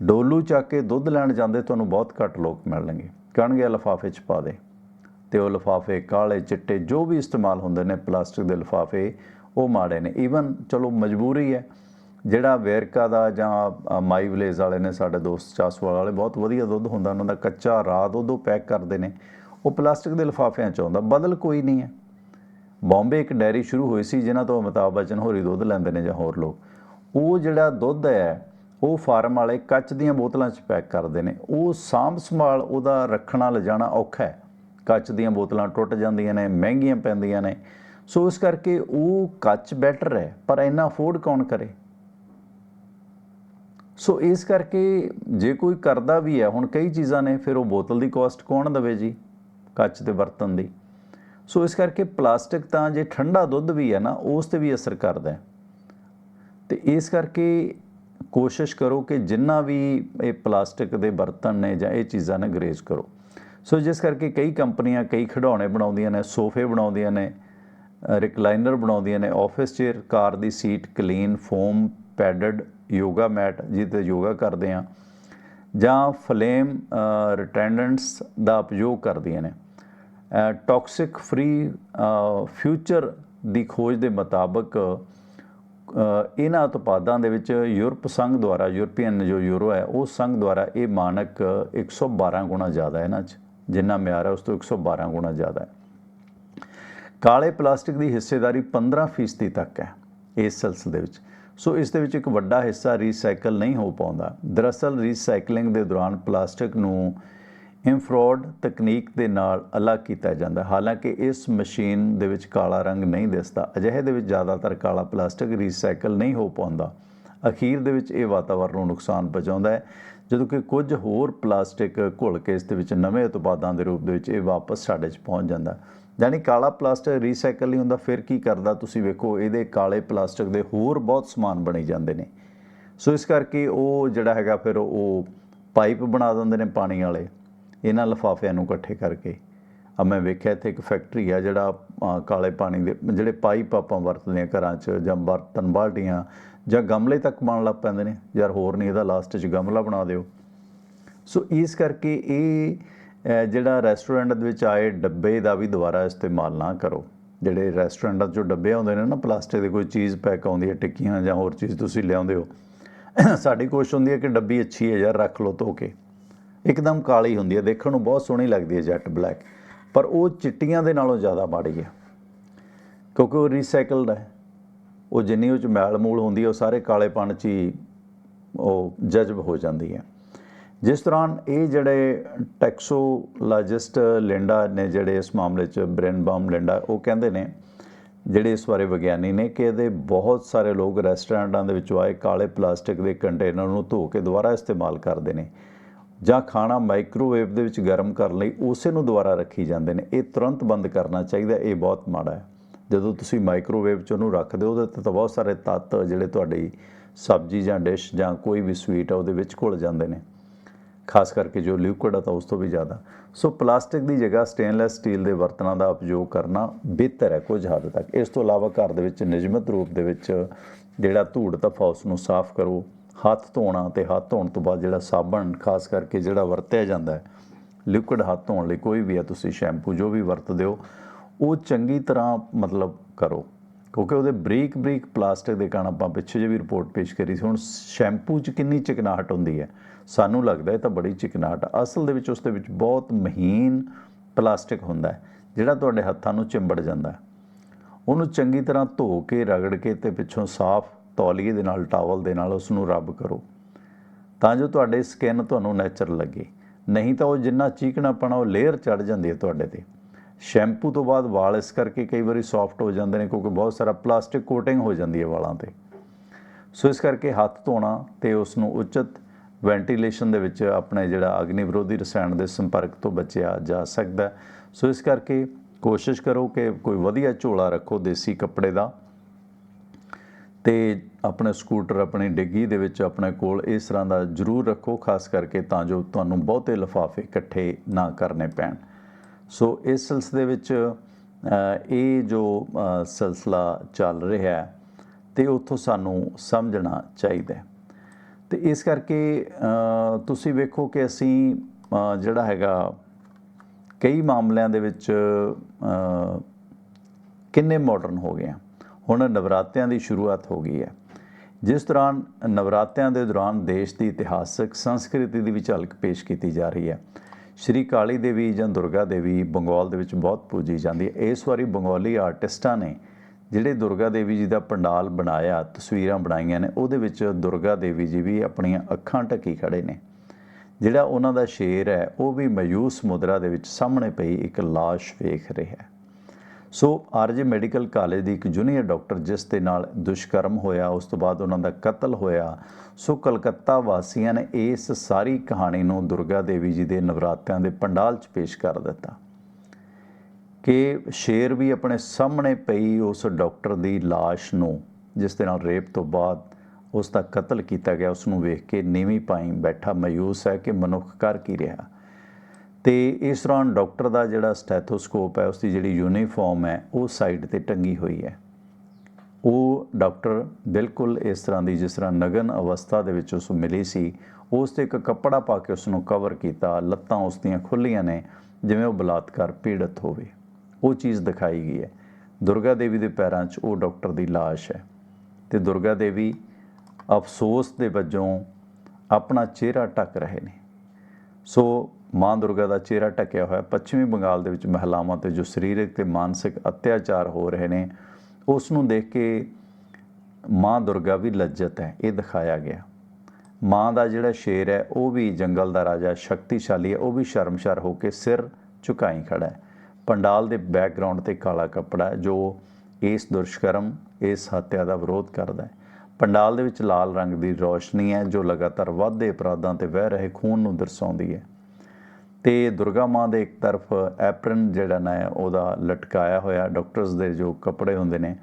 ਡੋਲੂ ਚੱਕ ਕੇ ਦੁੱਧ ਲੈਣ ਜਾਂਦੇ, ਤੁਹਾਨੂੰ ਬਹੁਤ ਘੱਟ ਲੋਕ ਮਿਲਣਗੇ। ਕਹਿਣਗੇ ਲਿਫਾਫੇ 'ਚ ਪਾ ਦੇ। ਤੇ ਉਹ ਲਿਫਾਫੇ ਕਾਲੇ ਚਿੱਟੇ ਜੋ ਵੀ ਇਸਤੇਮਾਲ ਹੁੰਦੇ ਨੇ, ਪਲਾਸਟਿਕ ਦੇ ਲਿਫਾਫੇ, ਉਹ ਮਾੜੇ ਨੇ। ਈਵਨ ਚਲੋ ਮਜਬੂਰੀ ਹੈ, ਜਿਹੜਾ ਵੇਰਕਾ ਦਾ ਜਾਂ ਮਾਈ ਵਿਲੇਜ ਵਾਲੇ ਨੇ, ਸਾਡੇ ਦੋਸਤ ਚਾਸਵਾਲ ਵਾਲੇ, ਬਹੁਤ ਵਧੀਆ ਦੁੱਧ ਹੁੰਦਾ, ਉਹਨਾਂ ਦਾ ਕੱਚਾ ਰਾਹ ਦੁੱਧ ਉਹ ਪੈਕ ਕਰਦੇ ਨੇ। ਉਹ ਪਲਾਸਟਿਕ ਦੇ ਲਿਫਾਫਿਆਂ 'ਚ ਆਉਂਦਾ, ਬਦਲ ਕੋਈ ਨਹੀਂ ਹੈ। ਬੰਬੇ ਇੱਕ ਡੈਰੀ ਸ਼ੁਰੂ ਹੋਈ ਸੀ, ਜਿਨ੍ਹਾਂ ਤੋਂ ਅਮਿਤਾਭ ਬੱਚਨ ਹੋਰੀ ਦੁੱਧ ਲੈਂਦੇ ਨੇ ਜਾਂ ਹੋਰ ਲੋਕ। ਉਹ ਜਿਹੜਾ ਦੁੱਧ ਹੈ, ਉਹ ਫਾਰਮ ਵਾਲੇ ਕੱਚ ਦੀਆਂ ਬੋਤਲਾਂ 'ਚ ਪੈਕ ਕਰਦੇ ਨੇ। ਉਹ ਸਾਂਭ ਸੰਭਾਲ, ਉਹਦਾ ਰੱਖਣਾ ਲਿਜਾਣਾ ਔਖਾ ਹੈ। ਕੱਚ ਦੀਆਂ ਬੋਤਲਾਂ ਟੁੱਟ ਜਾਂਦੀਆਂ ਨੇ, ਮਹਿੰਗੀਆਂ ਪੈਂਦੀਆਂ ਨੇ। ਸੋ ਇਸ ਕਰਕੇ ਉਹ ਕੱਚ ਬੈਟਰ ਹੈ, ਪਰ ਇੰਨਾ ਅਫੋਰਡ ਕੌਣ ਕਰੇ? ਸੋ ਇਸ ਕਰਕੇ ਜੇ ਕੋਈ ਕਰਦਾ ਵੀ ਹੈ, ਹੁਣ ਕਈ ਚੀਜ਼ਾਂ ਨੇ, ਫਿਰ ਉਹ ਬੋਤਲ ਦੀ ਕਾਸਟ ਕੌਣ ਦੇਵੇ ਜੀ? ਕੱਚ ਦੇ ਬਰਤਨ ਦੀ। ਸੋ ਇਸ ਕਰਕੇ ਪਲਾਸਟਿਕ ਤਾਂ ਜੇ ਠੰਡਾ ਦੁੱਧ ਵੀ ਹੈ ਨਾ, ਉਸ ਤੇ ਵੀ ਅਸਰ ਕਰਦਾ ਹੈ। ਤੇ ਇਸ ਕਰਕੇ ਕੋਸ਼ਿਸ਼ ਕਰੋ ਕਿ ਜਿੰਨਾ ਵੀ ਇਹ ਪਲਾਸਟਿਕ ਦੇ ਬਰਤਨ ਨੇ ਜਾਂ ਇਹ ਚੀਜ਼ਾਂ ਨੇ ਗਰੇਜ਼ ਕਰੋ। ਸੋ ਜਿਸ ਕਰਕੇ ਕਈ ਕੰਪਨੀਆਂ ਕਈ ਖਿਡੌਣੇ ਬਣਾਉਂਦੀਆਂ ਨੇ, ਸੋਫੇ ਬਣਾਉਂਦੀਆਂ ਨੇ ਰਿਕਲਾਈਨਰ ਬਣਾਉਂਦੀਆਂ ਨੇ ਆਫਿਸ ਚੇਅਰ ਕਾਰ ਦੀ seat clean foam padded yoga mat ਜਿਹਦੇ ਯੋਗਾ ਕਰਦੇ ਆ ਜਾਂ ਫਲੇਮ ਰਿਟੈਂਡੈਂਟਸ ਦਾ ਉਪਯੋਗ ਕਰਦੀਆਂ ਨੇ। ਟੌਕਸਿਕ ਫ੍ਰੀ ਫਿਊਚਰ ਦੀ ਖੋਜ ਦੇ ਮੁਤਾਬਕ ਇਹਨਾਂ ਉਤਪਾਦਾਂ ਦੇ ਵਿੱਚ ਯੂਰਪ ਸੰਘ ਦੁਆਰਾ, ਯੂਰਪੀਅਨ ਜੋ ਯੂਰੋ ਹੈ, ਉਹ ਸੰਘ ਦੁਆਰਾ ਇਹ ਮਾਨਕ 112 ਗੁਣਾ ਜ਼ਿਆਦਾ ਹੈ ਇਹਨਾਂ 'ਚ। ਜਿੰਨਾ ਮਿਆਰ ਹੈ, ਉਸ ਤੋਂ 112 ਗੁਣਾ ਜ਼ਿਆਦਾ ਹੈ। ਕਾਲੇ ਪਲਾਸਟਿਕ ਦੀ ਹਿੱਸੇਦਾਰੀ 15% ਤੱਕ ਹੈ ਇਸ ਸਿਲਸਿਲੇ ਵਿੱਚ। ਸੋ ਇਸ ਦੇ ਵਿੱਚ ਇੱਕ ਵੱਡਾ ਹਿੱਸਾ ਰੀਸਾਈਕਲ ਨਹੀਂ ਹੋ ਪਾਉਂਦਾ। ਦਰਅਸਲ ਰੀਸਾਈਕਲਿੰਗ ਦੇ ਦੌਰਾਨ ਪਲਾਸਟਿਕ ਨੂੰ ਇਨਫਰਾਡ ਤਕਨੀਕ ਦੇ ਨਾਲ ਅਲੱਗ ਕੀਤਾ ਜਾਂਦਾ। ਹਾਲਾਂਕਿ ਇਸ ਮਸ਼ੀਨ ਦੇ ਵਿੱਚ ਕਾਲਾ ਰੰਗ ਨਹੀਂ ਦਿਸਦਾ। ਅਜਿਹੇ ਦੇ ਵਿੱਚ ਜ਼ਿਆਦਾਤਰ ਕਾਲਾ ਪਲਾਸਟਿਕ ਰੀਸਾਈਕਲ ਨਹੀਂ ਹੋ ਪਾਉਂਦਾ। ਅਖੀਰ ਦੇ ਵਿੱਚ ਇਹ ਵਾਤਾਵਰਣ ਨੂੰ ਨੁਕਸਾਨ ਪਹੁੰਚਾਉਂਦਾ ਹੈ। ਜਦੋਂ ਕਿ ਕੁਝ ਹੋਰ ਪਲਾਸਟਿਕ ਘੁਲ ਕੇ ਇਸ ਦੇ ਵਿੱਚ ਨਵੇਂ ਉਤਪਾਦਾਂ ਦੇ ਰੂਪ ਦੇ ਵਿੱਚ ਇਹ ਵਾਪਸ ਸਾਡੇ 'ਚ ਪਹੁੰਚ ਜਾਂਦਾ। ਹੈ। ਯਾਨੀ ਕਾਲਾ ਪਲਾਸਟਿਕ ਰੀਸਾਈਕਲ ਨਹੀਂ ਹੁੰਦਾ, ਫਿਰ ਕੀ ਕਰਦਾ ਤੁਸੀਂ ਵੇਖੋ, ਇਹਦੇ ਕਾਲੇ ਪਲਾਸਟਿਕ ਦੇ ਹੋਰ ਬਹੁਤ ਸਮਾਨ ਬਣੇ ਜਾਂਦੇ ਨੇ। ਸੋ ਇਸ ਕਰਕੇ ਉਹ ਜਿਹੜਾ ਹੈਗਾ ਫਿਰ ਉਹ ਪਾਈਪ ਬਣਾ ਦਿੰਦੇ ਨੇ ਪਾਣੀ ਵਾਲੇ, ਇਹਨਾਂ ਲਿਫਾਫਿਆਂ ਨੂੰ ਇਕੱਠੇ ਕਰਕੇ। ਆ ਮੈਂ ਵੇਖਿਆ ਇੱਥੇ ਇੱਕ ਫੈਕਟਰੀ ਆ ਜਿਹੜਾ ਕਾਲੇ ਪਾਣੀ ਦੇ, ਜਿਹੜੇ ਪਾਈਪ ਆਪਾਂ ਵਰਤਦੇ ਹਾਂ ਘਰਾਂ 'ਚ ਜਾਂ ਬਰਤਨ ਬਾਲਟੀਆਂ ਜਾਂ ਗਮਲੇ ਤੱਕ ਬਣ ਲੱਗ ਪੈਂਦੇ ਨੇ, ਯਾਰ ਹੋਰ ਨਹੀਂ ਇਹਦਾ ਲਾਸਟ 'ਚ ਗਮਲਾ ਬਣਾ ਦਿਓ। ਸੋ ਇਸ ਕਰਕੇ ਇਹ ਜਿਹੜਾ ਰੈਸਟੋਰੈਂਟ ਦੇ ਵਿੱਚ ਆਏ ਡੱਬੇ ਦਾ ਵੀ ਦੁਬਾਰਾ ਇਸਤੇਮਾਲ ਨਾ ਕਰੋ। ਜਿਹੜੇ ਰੈਸਟੋਰੈਂਟਾਂ 'ਚੋਂ ਡੱਬੇ ਆਉਂਦੇ ਨੇ ਨਾ ਪਲਾਸਟਿਕ ਦੇ ਕੋਈ ਚੀਜ਼ ਪੈਕ ਆਉਂਦੀ ਹੈ, ਟਿੱਕੀਆਂ ਜਾਂ ਹੋਰ ਚੀਜ਼ ਤੁਸੀਂ ਲਿਆਉਂਦੇ ਹੋ। (coughs) ਸਾਡੀ ਕੋਸ਼ਿਸ਼ ਹੁੰਦੀ ਹੈ ਕਿ ਡੱਬੀ ਅੱਛੀ ਹੈ ਯਾਰ, ਰੱਖ ਲਓ, ਧੋ ਕੇ। ਇੱਕਦਮ ਕਾਲੀ ਹੁੰਦੀ ਹੈ, ਦੇਖਣ ਨੂੰ ਬਹੁਤ ਸੋਹਣੀ ਲੱਗਦੀ ਹੈ ਜੈਟ ਬਲੈਕ। ਪਰ ਉਹ ਚਿੱਟੀਆਂ ਦੇ ਨਾਲੋਂ ਜ਼ਿਆਦਾ ਮਾੜੀ ਹੈ। ਕਿਉਂਕਿ ਉਹ ਰੀਸਾਈਕਲਡ ਹੈ। ਉਹ ਜਿੰਨੀ ਉਹ ਚ ਮੈਲ ਮੂਲ ਹੁੰਦੀ ਹੈ ਉਹ ਸਾਰੇ ਕਾਲੇਪਣ ਚ ਹੀ ਉਹ ਜਜ਼ਬ ਹੋ ਜਾਂਦੀ ਹੈ ਜਿਸ ਦੌਰਾਨ ਇਹ ਜਿਹੜੇ ਟੈਕਸੋਲੋਜਿਸਟ ਲਿੰਡਾ ਨੇ, ਜਿਹੜੇ ਇਸ ਮਾਮਲੇ 'ਚ ਬ੍ਰੇਨਬਾਮ ਲਿੰਡਾ, ਉਹ ਕਹਿੰਦੇ ਨੇ, ਜਿਹੜੇ ਇਸ ਬਾਰੇ ਵਿਗਿਆਨੀ ਨੇ, ਕਿ ਇਹਦੇ ਬਹੁਤ ਸਾਰੇ ਲੋਕ ਰੈਸਟੋਰੈਂਟਾਂ ਦੇ ਵਿੱਚੋਂ ਆਏ ਕਾਲੇ ਪਲਾਸਟਿਕ ਦੇ ਕੰਟੇਨਰ ਨੂੰ ਧੋ ਕੇ ਦੁਬਾਰਾ ਇਸਤੇਮਾਲ ਕਰਦੇ ਨੇ ਜਾਂ ਖਾਣਾ ਮਾਈਕ੍ਰੋਵੇਵ ਦੇ ਵਿੱਚ ਗਰਮ ਕਰਨ ਲਈ ਉਸੇ ਨੂੰ ਦੁਬਾਰਾ ਰੱਖੀ ਜਾਂਦੇ ਨੇ। ਇਹ ਤੁਰੰਤ ਬੰਦ ਕਰਨਾ ਚਾਹੀਦਾ, ਇਹ ਬਹੁਤ ਮਾੜਾ ਹੈ। ਜਦੋਂ ਤੁਸੀਂ ਮਾਈਕ੍ਰੋਵੇਵ 'ਚ ਉਹਨੂੰ ਰੱਖਦੇ ਹੋ, ਉਹਦੇ ਤਾਂ ਬਹੁਤ ਸਾਰੇ ਤੱਤ ਜਿਹੜੇ ਤੁਹਾਡੀ ਸਬਜ਼ੀ ਜਾਂ ਡਿਸ਼ ਜਾਂ ਕੋਈ ਵੀ ਸਵੀਟ ਆ, ਉਹਦੇ ਵਿੱਚ ਘੁਲ ਜਾਂਦੇ ਨੇ। ਖਾਸ ਕਰਕੇ ਜੋ ਲਿਕੁਇਡ ਆ, ਤਾਂ ਉਸ ਤੋਂ ਵੀ ਜ਼ਿਆਦਾ। ਸੋ ਪਲਾਸਟਿਕ ਦੀ ਜਗ੍ਹਾ ਸਟੇਨਲੈਸ ਸਟੀਲ ਦੇ ਬਰਤਨਾਂ ਦਾ ਉਪਯੋਗ ਕਰਨਾ ਬਿਹਤਰ ਹੈ ਕੁਝ ਹੱਦ ਤੱਕ। ਇਸ ਤੋਂ ਇਲਾਵਾ ਘਰ ਦੇ ਵਿੱਚ ਨਿਯਮਤ ਰੂਪ ਦੇ ਵਿੱਚ ਜਿਹੜਾ ਧੂੜ ਤਫਾ ਉਸ ਨੂੰ ਸਾਫ਼ ਕਰੋ, ਹੱਥ ਧੋਣਾ ਤੇ ਹੱਥ ਧੋਣ ਤੋਂ ਬਾਅਦ ਜਿਹੜਾ ਸਾਬਣ, ਖਾਸ ਕਰਕੇ ਜਿਹੜਾ ਵਰਤਿਆ ਜਾਂਦਾ ਹੈ ਲਿਕੁਇਡ ਹੱਥ ਧੋਣ ਲਈ ਕੋਈ ਵੀ ਹੈ, ਤੁਸੀਂ ਸ਼ੈਂਪੂ ਜੋ ਵੀ ਵਰਤਦੇ ਹੋ ਉਹ ਚੰਗੀ ਤਰ੍ਹਾਂ ਮਤਲਬ ਕਰੋ। ਕਿਉਂਕਿ ਉਹਦੇ ਬਰੀਕ ਬਰੀਕ ਪਲਾਸਟਿਕ ਦੇ ਕਾਰਨ ਆਪਾਂ ਪਿੱਛੇ ਜੇ ਵੀ ਰਿਪੋਰਟ ਪੇਸ਼ ਕਰੀ ਸੀ, ਹੁਣ ਸ਼ੈਂਪੂ 'ਚ ਕਿੰਨੀ ਚਿਕਨਾਹਟ ਹੁੰਦੀ ਹੈ? ਸਾਨੂੰ ਲੱਗਦਾ ਇਹ ਤਾਂ ਬੜੀ ਚਿਕਨਾਹਟ ਅਸਲ ਦੇ ਵਿੱਚ ਉਸ ਦੇ ਵਿੱਚ ਬਹੁਤ ਮਹੀਨ ਪਲਾਸਟਿਕ ਹੁੰਦਾ ਹੈ, ਜਿਹੜਾ ਤੁਹਾਡੇ ਹੱਥਾਂ ਨੂੰ ਚਿੰਬੜ ਜਾਂਦਾ ਹੈ। ਉਹਨੂੰ ਚੰਗੀ ਤਰ੍ਹਾਂ ਧੋ ਕੇ, ਰਗੜ ਕੇ ਤੇ ਪਿੱਛੋਂ ਸਾਫ਼ ਤੌਲੀਏ ਦੇ ਨਾਲ, ਟਾਵਲ ਦੇ ਨਾਲ ਉਸ ਨੂੰ ਰੱਬ ਕਰੋ। ਤਾਂ ਜੋ ਤੁਹਾਡੇ ਸਕਿਨ ਤੁਹਾਨੂੰ ਨੈਚੁਰਲ ਲੱਗੇ। ਨਹੀਂ ਤਾਂ ਉਹ ਜਿੰਨਾ ਚੀਕਣਾ ਚੀਕਣਾਪਣਾ ਉਹ ਲੇਅਰ ਚੜ ਜਾਂਦੀ ਹੈ ਤੁਹਾਡੇ ਤੇ। ਸ਼ੈਂਪੂ ਤੋਂ ਬਾਅਦ ਵਾਲ ਇਸ ਕਰਕੇ ਕਈ ਵਾਰੀ ਸੌਫਟ ਹੋ ਜਾਂਦੇ ਨੇ ਕਿਉਂਕਿ ਬਹੁਤ ਸਾਰਾ ਪਲਾਸਟਿਕ ਕੋਟਿੰਗ ਹੋ ਜਾਂਦੀ ਹੈ ਵਾਲਾਂ ਤੇ। ਸੋ ਇਸ ਕਰਕੇ ਹੱਥ ਧੋਣਾ ਤੇ ਉਸ ਨੂੰ ਉਚਿਤ ਵੈਂਟੀਲੇਸ਼ਨ ਦੇ ਵਿੱਚ ਆਪਣੇ ਜਿਹੜਾ ਅਗਨੀ ਵਿਰੋਧੀ ਰਸਾਇਣ ਦੇ ਸੰਪਰਕ ਤੋਂ ਬਚਿਆ ਜਾ ਸਕਦਾ ਸੋ ਇਸ ਕਰਕੇ ਕੋਸ਼ਿਸ਼ ਕਰੋ ਕਿ ਕੋਈ ਵਧੀਆ ਝੋਲਾ ਰੱਖੋ ਦੇਸੀ ਕੱਪੜੇ ਦਾ। ਤੇ ਆਪਣੇ ਸਕੂਟਰ ਆਪਣੀ ਡਿੱਗੀ ਦੇ ਵਿੱਚ ਆਪਣੇ ਕੋਲ ਇਸ ਤਰ੍ਹਾਂ ਦਾ ਜ਼ਰੂਰ ਰੱਖੋ, ਖਾਸ ਕਰਕੇ ਤਾਂ ਜੋ ਤੁਹਾਨੂੰ ਬਹੁਤੇ ਲਿਫਾਫੇ ਇਕੱਠੇ ਨਾ ਕਰਨੇ ਪੈਣ। ਸੋ ਇਸ ਸਿਲਸਿਲੇ ਵਿੱਚ ਇਹ ਜੋ ਸਿਲਸਿਲਾ ਚੱਲ ਰਿਹਾ ਹੈ, ਤੇ ਉੱਥੋਂ ਸਾਨੂੰ ਸਮਝਣਾ ਚਾਹੀਦਾ ਹੈ। ਤੇ ਇਸ ਕਰਕੇ ਤੁਸੀਂ ਵੇਖੋ ਕਿ ਅਸੀਂ ਜਿਹੜਾ ਹੈਗਾ, ਕਈ ਮਾਮਲਿਆਂ ਦੇ ਵਿੱਚ ਕਿੰਨੇ ਮਾਡਰਨ ਹੋ ਗਏ ਆ। ਹੁਣ ਨਵਰਾਤਿਆਂ ਦੀ ਸ਼ੁਰੂਆਤ ਹੋ ਗਈ ਹੈ। ਜਿਸ ਦੌਰਾਨ ਨਵਰਾਤਿਆਂ ਦੇ ਦੌਰਾਨ ਦੇਸ਼ ਦੀ ਇਤਿਹਾਸਕ, ਸੰਸਕ੍ਰਿਤੀ ਦੀ ਵੀ ਝਲਕ ਪੇਸ਼ ਕੀਤੀ ਜਾ ਰਹੀ ਹੈ। ਸ਼੍ਰੀ ਕਾਲੀ ਦੇਵੀ ਜਾਂ ਦੁਰਗਾ ਦੇਵੀ ਬੰਗਾਲ ਦੇ ਵਿੱਚ ਬਹੁਤ ਪੂਜੀ ਜਾਂਦੀ ਹੈ। ਇਸ ਵਾਰੀ ਬੰਗਾਲੀ ਆਰਟਿਸਟਾਂ ਨੇ ਜਿਹੜੇ ਦੁਰਗਾ ਦੇਵੀ ਜੀ ਦਾ ਪੰਡਾਲ ਬਣਾਇਆ, ਤਸਵੀਰਾਂ ਬਣਾਈਆਂ ਨੇ, ਉਹਦੇ ਵਿੱਚ ਦੁਰਗਾ ਦੇਵੀ ਜੀ ਵੀ ਆਪਣੀਆਂ ਅੱਖਾਂ ਢੱਕੀ ਖੜੇ ਨੇ। ਜਿਹੜਾ ਉਹਨਾਂ ਦਾ ਸ਼ੇਰ ਹੈ, ਉਹ ਵੀ ਮਯੂਸ ਮੁਦਰਾ ਦੇ ਵਿੱਚ ਸਾਹਮਣੇ ਪਈ ਇੱਕ ਲਾਸ਼ ਵੇਖ ਰਿਹਾ ਹੈ। ਸੋ ਆਰਜੇ ਮੈਡੀਕਲ ਕਾਲਜ ਦੀ ਇੱਕ ਜੂਨੀਅਰ ਡਾਕਟਰ ਜਿਸ ਦੇ ਨਾਲ ਦੁਸ਼ਕਰਮ ਹੋਇਆ, ਉਸ ਤੋਂ ਬਾਅਦ ਉਹਨਾਂ ਦਾ ਕਤਲ ਹੋਇਆ। ਸੋ ਕਲਕੱਤਾ ਵਾਸੀਆਂ ਨੇ ਇਸ ਸਾਰੀ ਕਹਾਣੀ ਨੂੰ ਦੁਰਗਾ ਦੇਵੀ ਜੀ ਦੇ ਨਵਰਾਤਿਆਂ ਦੇ ਪੰਡਾਲ 'ਚ ਪੇਸ਼ ਕਰ ਦਿੱਤਾ। ਕਿ ਸ਼ੇਰ ਵੀ ਆਪਣੇ ਸਾਹਮਣੇ ਪਈ ਉਸ ਡਾਕਟਰ ਦੀ ਲਾਸ਼ ਨੂੰ, ਜਿਸ ਦੇ ਨਾਲ ਰੇਪ ਤੋਂ ਬਾਅਦ ਉਸ ਦਾ ਕਤਲ ਕੀਤਾ ਗਿਆ, ਉਸ ਨੂੰ ਵੇਖ ਕੇ ਨੀਵੀਂ ਪਾਈ ਬੈਠਾ ਮਾਯੂਸ ਹੈ ਕਿ ਮਨੁੱਖ ਕਰ ਕੀ ਰਿਹਾ। ਤੇ ਇਸ ਦੌਰਾਨ ਡਾਕਟਰ ਦਾ ਜਿਹੜਾ ਸਟੈਥੋਸਕੋਪ ਹੈ ਉਸ ਦੀ ਜਿਹੜੀ ਯੂਨੀਫਾਰਮ ਹੈ, ਉਹ ਸਾਈਡ ਤੇ ਟੰਗੀ ਹੋਈ ਹੈ। ਉਹ ਡਾਕਟਰ ਬਿਲਕੁਲ ਇਸ ਤਰ੍ਹਾਂ ਦੀ ਜਿਸ ਤਰ੍ਹਾਂ ਨਗਨ ਅਵਸਥਾ ਦੇ ਵਿੱਚ ਉਸ ਨੂੰ ਮਿਲੀ ਸੀ, ਉਸ ਤੇ ਇੱਕ ਕੱਪੜਾ ਪਾ ਕੇ ਉਸ ਨੂੰ ਕਵਰ ਕੀਤਾ, ਲੱਤਾਂ ਉਸ ਦੀਆਂ ਖੁੱਲੀਆਂ ਨੇ, ਜਿਵੇਂ ਉਹ ਬਲਾਤਕਾਰ ਪੀੜਤ ਹੋਵੇ। ਉਹ ਚੀਜ਼ ਦਿਖਾਈ ਗਈ ਹੈ। ਦੁਰਗਾ ਦੇਵੀ ਦੇ ਪੈਰਾਂ 'ਚ ਉਹ ਡਾਕਟਰ ਦੀ ਲਾਸ਼ ਹੈ ਤੇ ਦੁਰਗਾ ਦੇਵੀ ਅਫਸੋਸ ਦੇ ਵਜੋਂ ਆਪਣਾ ਚਿਹਰਾ ਢੱਕ ਰਹੇ ਨੇ। ਸੋ ਮਾਂ ਦੁਰਗਾ ਦਾ ਚਿਹਰਾ ਢੱਕਿਆ ਹੋਇਆ ਪੱਛਮੀ ਬੰਗਾਲ ਦੇ ਵਿੱਚ ਮਹਿਲਾਵਾਂ ਤੇ ਜੋ ਸਰੀਰਕ ਤੇ ਮਾਨਸਿਕ ਅਤਿਆਚਾਰ ਹੋ ਰਹੇ ਨੇ, ਉਸ ਨੂੰ ਦੇਖ ਕੇ ਮਾਂ ਦੁਰਗਾ ਵੀ ਲੱਜਤ ਹੈ, ਇਹ ਦਿਖਾਇਆ ਗਿਆ। ਮਾਂ ਦਾ ਜਿਹੜਾ ਸ਼ੇਰ ਹੈ, ਉਹ ਵੀ ਜੰਗਲ ਦਾ ਰਾਜਾ, ਸ਼ਕਤੀਸ਼ਾਲੀ ਹੈ, ਉਹ ਵੀ ਸ਼ਰਮਸ਼ਾਰ ਹੋ ਕੇ ਸਿਰ ਝੁਕਾਈ ਖੜਾ ਹੈ। ਪੰਡਾਲ ਦੇ ਬੈਕਗ੍ਰਾਉਂਡ ਤੇ ਕਾਲਾ ਕੱਪੜਾ ਜੋ ਇਸ ਦੁਸ਼ਕਰਮ, ਇਸ ਹੱਤਿਆ ਦਾ ਵਿਰੋਧ ਕਰਦਾ ਹੈ। ਪੰਡਾਲ ਦੇ ਵਿੱਚ ਲਾਲ ਰੰਗ ਦੀ ਰੌਸ਼ਨੀ ਹੈ, ਜੋ ਲਗਾਤਾਰ ਵੱਧਦੇ ਅਪਰਾਧਾਂ ਤੇ ਵਹਿ ਰਹੇ ਖੂਨ ਨੂੰ ਦਰਸਾਉਂਦੀ ਹੈ। ਤੇ ਦੁਰਗਾ ਮਾਂ ਦੇ ਇੱਕ ਤਰਫ ਐਪਰਨ ਜਿਹੜਾ ਨਾ ਹੈ, ਉਹਦਾ ਲਟਕਾਇਆ ਹੋਇਆ ਡਾਕਟਰਸ ਦੇ ਜੋ ਕੱਪੜੇ ਹੁੰਦੇ ਨੇ,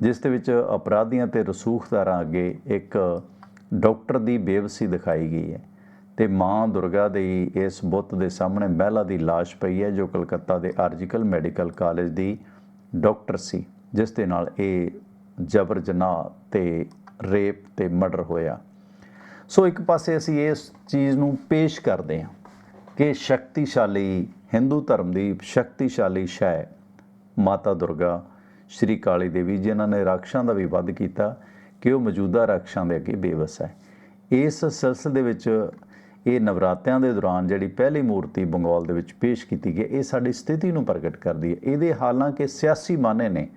ਜਿਸ ਦੇ ਵਿੱਚ ਅਪਰਾਧੀਆਂ ਤੇ ਰਸੂਖਦਾਰਾਂ ਅੱਗੇ ਇੱਕ ਡਾਕਟਰ ਦੀ ਬੇਵਸੀ ਦਿਖਾਈ ਗਈ ਹੈ। ਤੇ ਮਾਂ ਦੁਰਗਾ ਦੇ ਇਸ ਬੁੱਤ ਦੇ ਸਾਹਮਣੇ ਮਹਿਲਾ ਦੀ ਲਾਸ਼ ਪਈ ਹੈ, ਜੋ ਕਲਕੱਤਾ ਦੇ ਆਰਜੀਕਲ ਮੈਡੀਕਲ ਕਾਲਜ ਦੀ ਡਾਕਟਰ ਸੀ, ਜਿਸ ਦੇ ਨਾਲ ਇਹ ਜਬਰ ਜਨਾਹ ਤੇ ਰੇਪ ਤੇ ਮਰਡਰ ਹੋਇਆ। ਸੋ ਇੱਕ ਪਾਸੇ ਅਸੀਂ ਇਸ ਚੀਜ਼ ਨੂੰ ਪੇਸ਼ ਕਰਦੇ ਹਾਂ ਕਿ ਸ਼ਕਤੀਸ਼ਾਲੀ ਹਿੰਦੂ ਧਰਮ ਦੀ ਸ਼ਕਤੀਸ਼ਾਲੀ ਸ਼ੈ ਮਾਤਾ ਦੁਰਗਾ, ਸ਼੍ਰੀ ਕਾਲੀ ਦੇਵੀ, ਜਿਨ੍ਹਾਂ ਨੇ ਰਾਖਸ਼ਾਂ ਦਾ ਵੀ ਵੱਧ ਕੀਤਾ, ਕਿ ਉਹ ਮੌਜੂਦਾ ਰਾਖਸ਼ਾਂ ਦੇ ਅੱਗੇ ਬੇਵਸ ਹੈ। ਇਸ ਸਿਲਸਿਲੇ ਦੇ ਵਿੱਚ ਇਹ ਨਵਰਾਤਿਆਂ ਦੇ ਦੌਰਾਨ ਜਿਹੜੀ ਪਹਿਲੀ ਮੂਰਤੀ ਬੰਗਾਲ ਦੇ ਵਿੱਚ ਪੇਸ਼ ਕੀਤੀ ਗਈ, ਇਹ ਸਾਡੀ ਸਥਿਤੀ ਨੂੰ ਪ੍ਰਗਟ ਕਰਦੀ ਹੈ। ਇਹਦੇ ਹਾਲਾਂਕਿ ਸਿਆਸੀ ਮਾਨੇ ਨੇ,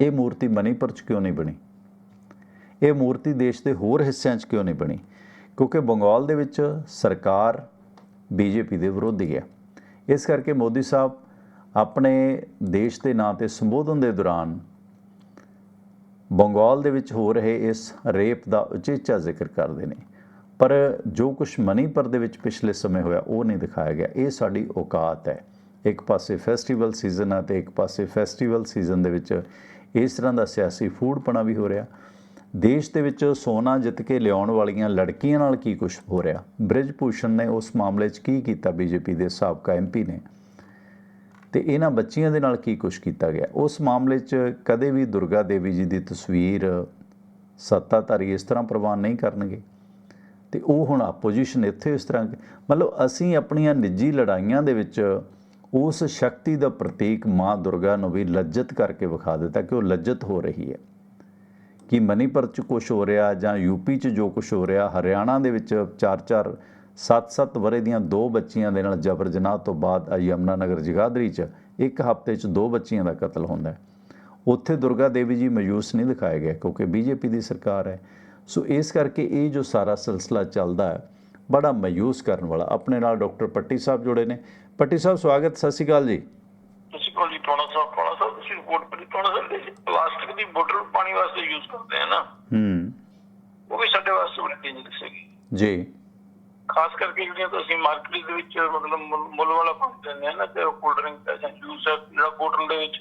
ਇਹ ਮੂਰਤੀ ਮਨੀਪੁਰ ਚ ਕਿਉਂ ਨਹੀਂ ਬਣੀ? ਇਹ ਮੂਰਤੀ ਦੇਸ਼ ਦੇ ਹੋਰ ਹਿੱਸਿਆਂ 'ਚ ਕਿਉਂ ਨਹੀਂ ਬਣੀ? ਕਿਉਂਕਿ ਬੰਗਾਲ ਦੇ ਵਿੱਚ ਸਰਕਾਰ ਬੀਜੇਪੀ ਦੇ ਵਿਰੋਧੀ ਹੈ। ਇਸ ਕਰਕੇ ਮੋਦੀ ਸਾਹਿਬ ਆਪਣੇ ਦੇਸ਼ ਦੇ ਨਾਂ ਤੇ ਸੰਬੋਧਨ ਦੇ ਦੌਰਾਨ ਬੰਗਾਲ ਦੇ ਵਿੱਚ ਹੋ ਰਹੇ ਇਸ ਰੇਪ ਦਾ ਉਚੇਚਾ ਜ਼ਿਕਰ ਕਰਦੇ ਨੇ। ਪਰ ਜੋ ਕੁਝ ਮਨੀਪੁਰ ਦੇ ਵਿੱਚ ਪਿਛਲੇ ਸਮੇਂ ਹੋਇਆ, ਉਹ ਨਹੀਂ ਦਿਖਾਇਆ ਗਿਆ। ਇਹ ਸਾਡੀ ਔਕਾਤ ਹੈ। ਇੱਕ ਪਾਸੇ ਫੈਸਟੀਵਲ ਸੀਜ਼ਨ ਆ ਤੇ ਇੱਕ ਪਾਸੇ ਫੈਸਟੀਵਲ ਸੀਜ਼ਨ ਦੇ ਵਿੱਚ ਇਸ ਤਰ੍ਹਾਂ ਦਾ ਸਿਆਸੀ ਫੂਡਪਣਾ ਵੀ ਹੋ ਰਿਹਾ। ਦੇਸ਼ ਦੇ ਵਿੱਚ ਸੋਨਾ ਜਿੱਤ ਕੇ ਲਿਆਉਣ ਵਾਲੀਆਂ ਲੜਕੀਆਂ ਨਾਲ ਕੀ ਕੁਝ ਹੋ ਰਿਹਾ? ਬ੍ਰਿਜ ਭੂਸ਼ਣ ਨੇ ਉਸ ਮਾਮਲੇ 'ਚ ਕੀ ਕੀਤਾ? ਬੀਜੇਪੀ ਦੇ ਸਾਬਕਾ ਐਮਪੀ ਨੇ। ਤੇ ਇਹਨਾਂ ਬੱਚੀਆਂ ਦੇ ਨਾਲ ਕੀ ਕੁਝ ਕੀਤਾ ਗਿਆ? ਉਸ ਮਾਮਲੇ 'ਚ ਕਦੇ ਵੀ ਦੁਰਗਾ ਦੇਵੀ ਜੀ ਦੀ ਤਸਵੀਰ ਸੱਤਾਧਾਰੀ ਇਸ ਤਰ੍ਹਾਂ ਪ੍ਰਵਾਨ ਨਹੀਂ ਕਰਨਗੇ। ਤੇ ਉਹ ਹੁਣ ਆਪੋਜੀਸ਼ਨ ਇੱਥੇ ਇਸ ਤਰ੍ਹਾਂ ਮਤਲਬ ਅਸੀਂ ਆਪਣੀਆਂ ਨਿੱਜੀ ਲੜਾਈਆਂ ਦੇ ਵਿੱਚ ਉਸ ਸ਼ਕਤੀ ਦਾ ਪ੍ਰਤੀਕ ਮਾਂ ਦੁਰਗਾ ਨੂੰ ਵੀ ਲੱਜਤ ਕਰਕੇ ਵਿਖਾ ਦਿੱਤਾ ਕਿ ਉਹ ਲੱਜਤ ਹੋ ਰਹੀ ਹੈ। ਕਿ ਮਨੀਪੁਰ ਚ ਕੁਝ ਹੋ ਰਿਹਾ ਜਾਂ ਯੂਪੀ ਚ ਜੋ ਕੁਝ ਹੋ ਰਿਹਾ, ਹਰਿਆਣਾ ਦੇ ਵਿੱਚ 4-4 7-7 ਵਰੇ ਦੀਆਂ ਦੋ ਬੱਚੀਆਂ ਦੇ ਨਾਲ ਜਬਰ ਜਨਾਹ ਤੋਂ ਬਾਅਦ ਆ ਯਮਨਾ ਨਗਰ ਜਗਾਦਰੀ ਚ, ਇੱਕ ਹਫ਼ਤੇ ਚ ਦੋ ਬੱਚੀਆਂ ਦਾ ਕਤਲ ਹੁੰਦਾ ਹੈ। ਉੱਥੇ ਦੁਰਗਾ ਦੇਵੀ ਜੀ ਮਯੂਸ ਨਹੀਂ ਦਿਖਾਏ ਗਏ ਕਿਉਂਕਿ ਬੀਜੇਪੀ ਦੀ ਸਰਕਾਰ ਹੈ। ਸੋ ਇਸ ਕਰਕੇ ਇਹ ਜੋ ਸਾਰਾ ਸਿਲਸਿਲਾ ਚੱਲਦਾ ਹੈ, ਬੜਾ ਮਯੂਸ ਕਰਨ ਵਾਲਾ, ਆਪਣੇ ਨਾਲ ਡਾਕਟਰ ਪੱਟੀ ਸਾਹਿਬ ਜੁੜੇ ਨੇ। ਪੱਟੀ ਸਾਹਿਬ, ਸਵਾਗਤ, ਸਤਿ ਸ਼੍ਰੀ ਅਕਾਲ ਜੀ। ਕੋਲ ਟੋਣਾ ਸਾਹਿਬ ਟੋਣਾ ਸਾਹਿਬ ਤੁਸੀਂ ਰਿਪੋਰਟ ਪਰ ਟੋਣਾ ਸਾਹਿਬ ਦੇ ਪਲਾਸਟਿਕ ਦੀ ਬੋਤਲ ਪਾਣੀ ਵਾਸਤੇ ਯੂਜ਼ ਕਰਦੇ ਆ ਨਾ। ਹੂੰ। ਉਹ ਵੀ ਸਾਡੇ ਵਾਸਤੇ ਬੜੀ ਡੇਂਜਰਸ ਹੈਗੀ। ਜੀ। ਖਾਸ ਕਰਕੇ ਜਿਹੜੀਆਂ ਤੁਸੀਂ ਮਾਰਕੀਟ ਦੇ ਵਿੱਚ ਮਤਲਬ ਮੁੱਲ ਵਾਲਾ ਪਾਣੀ ਦਿੰਦੇ ਆ ਨਾ ਤੇ ਕੋਲਡ ਡਰਿੰਕ ਦਾ ਜਾਂ ਜੂਸ ਹੈ ਜਿਹੜਾ ਬੋਤਲ ਦੇ ਵਿੱਚ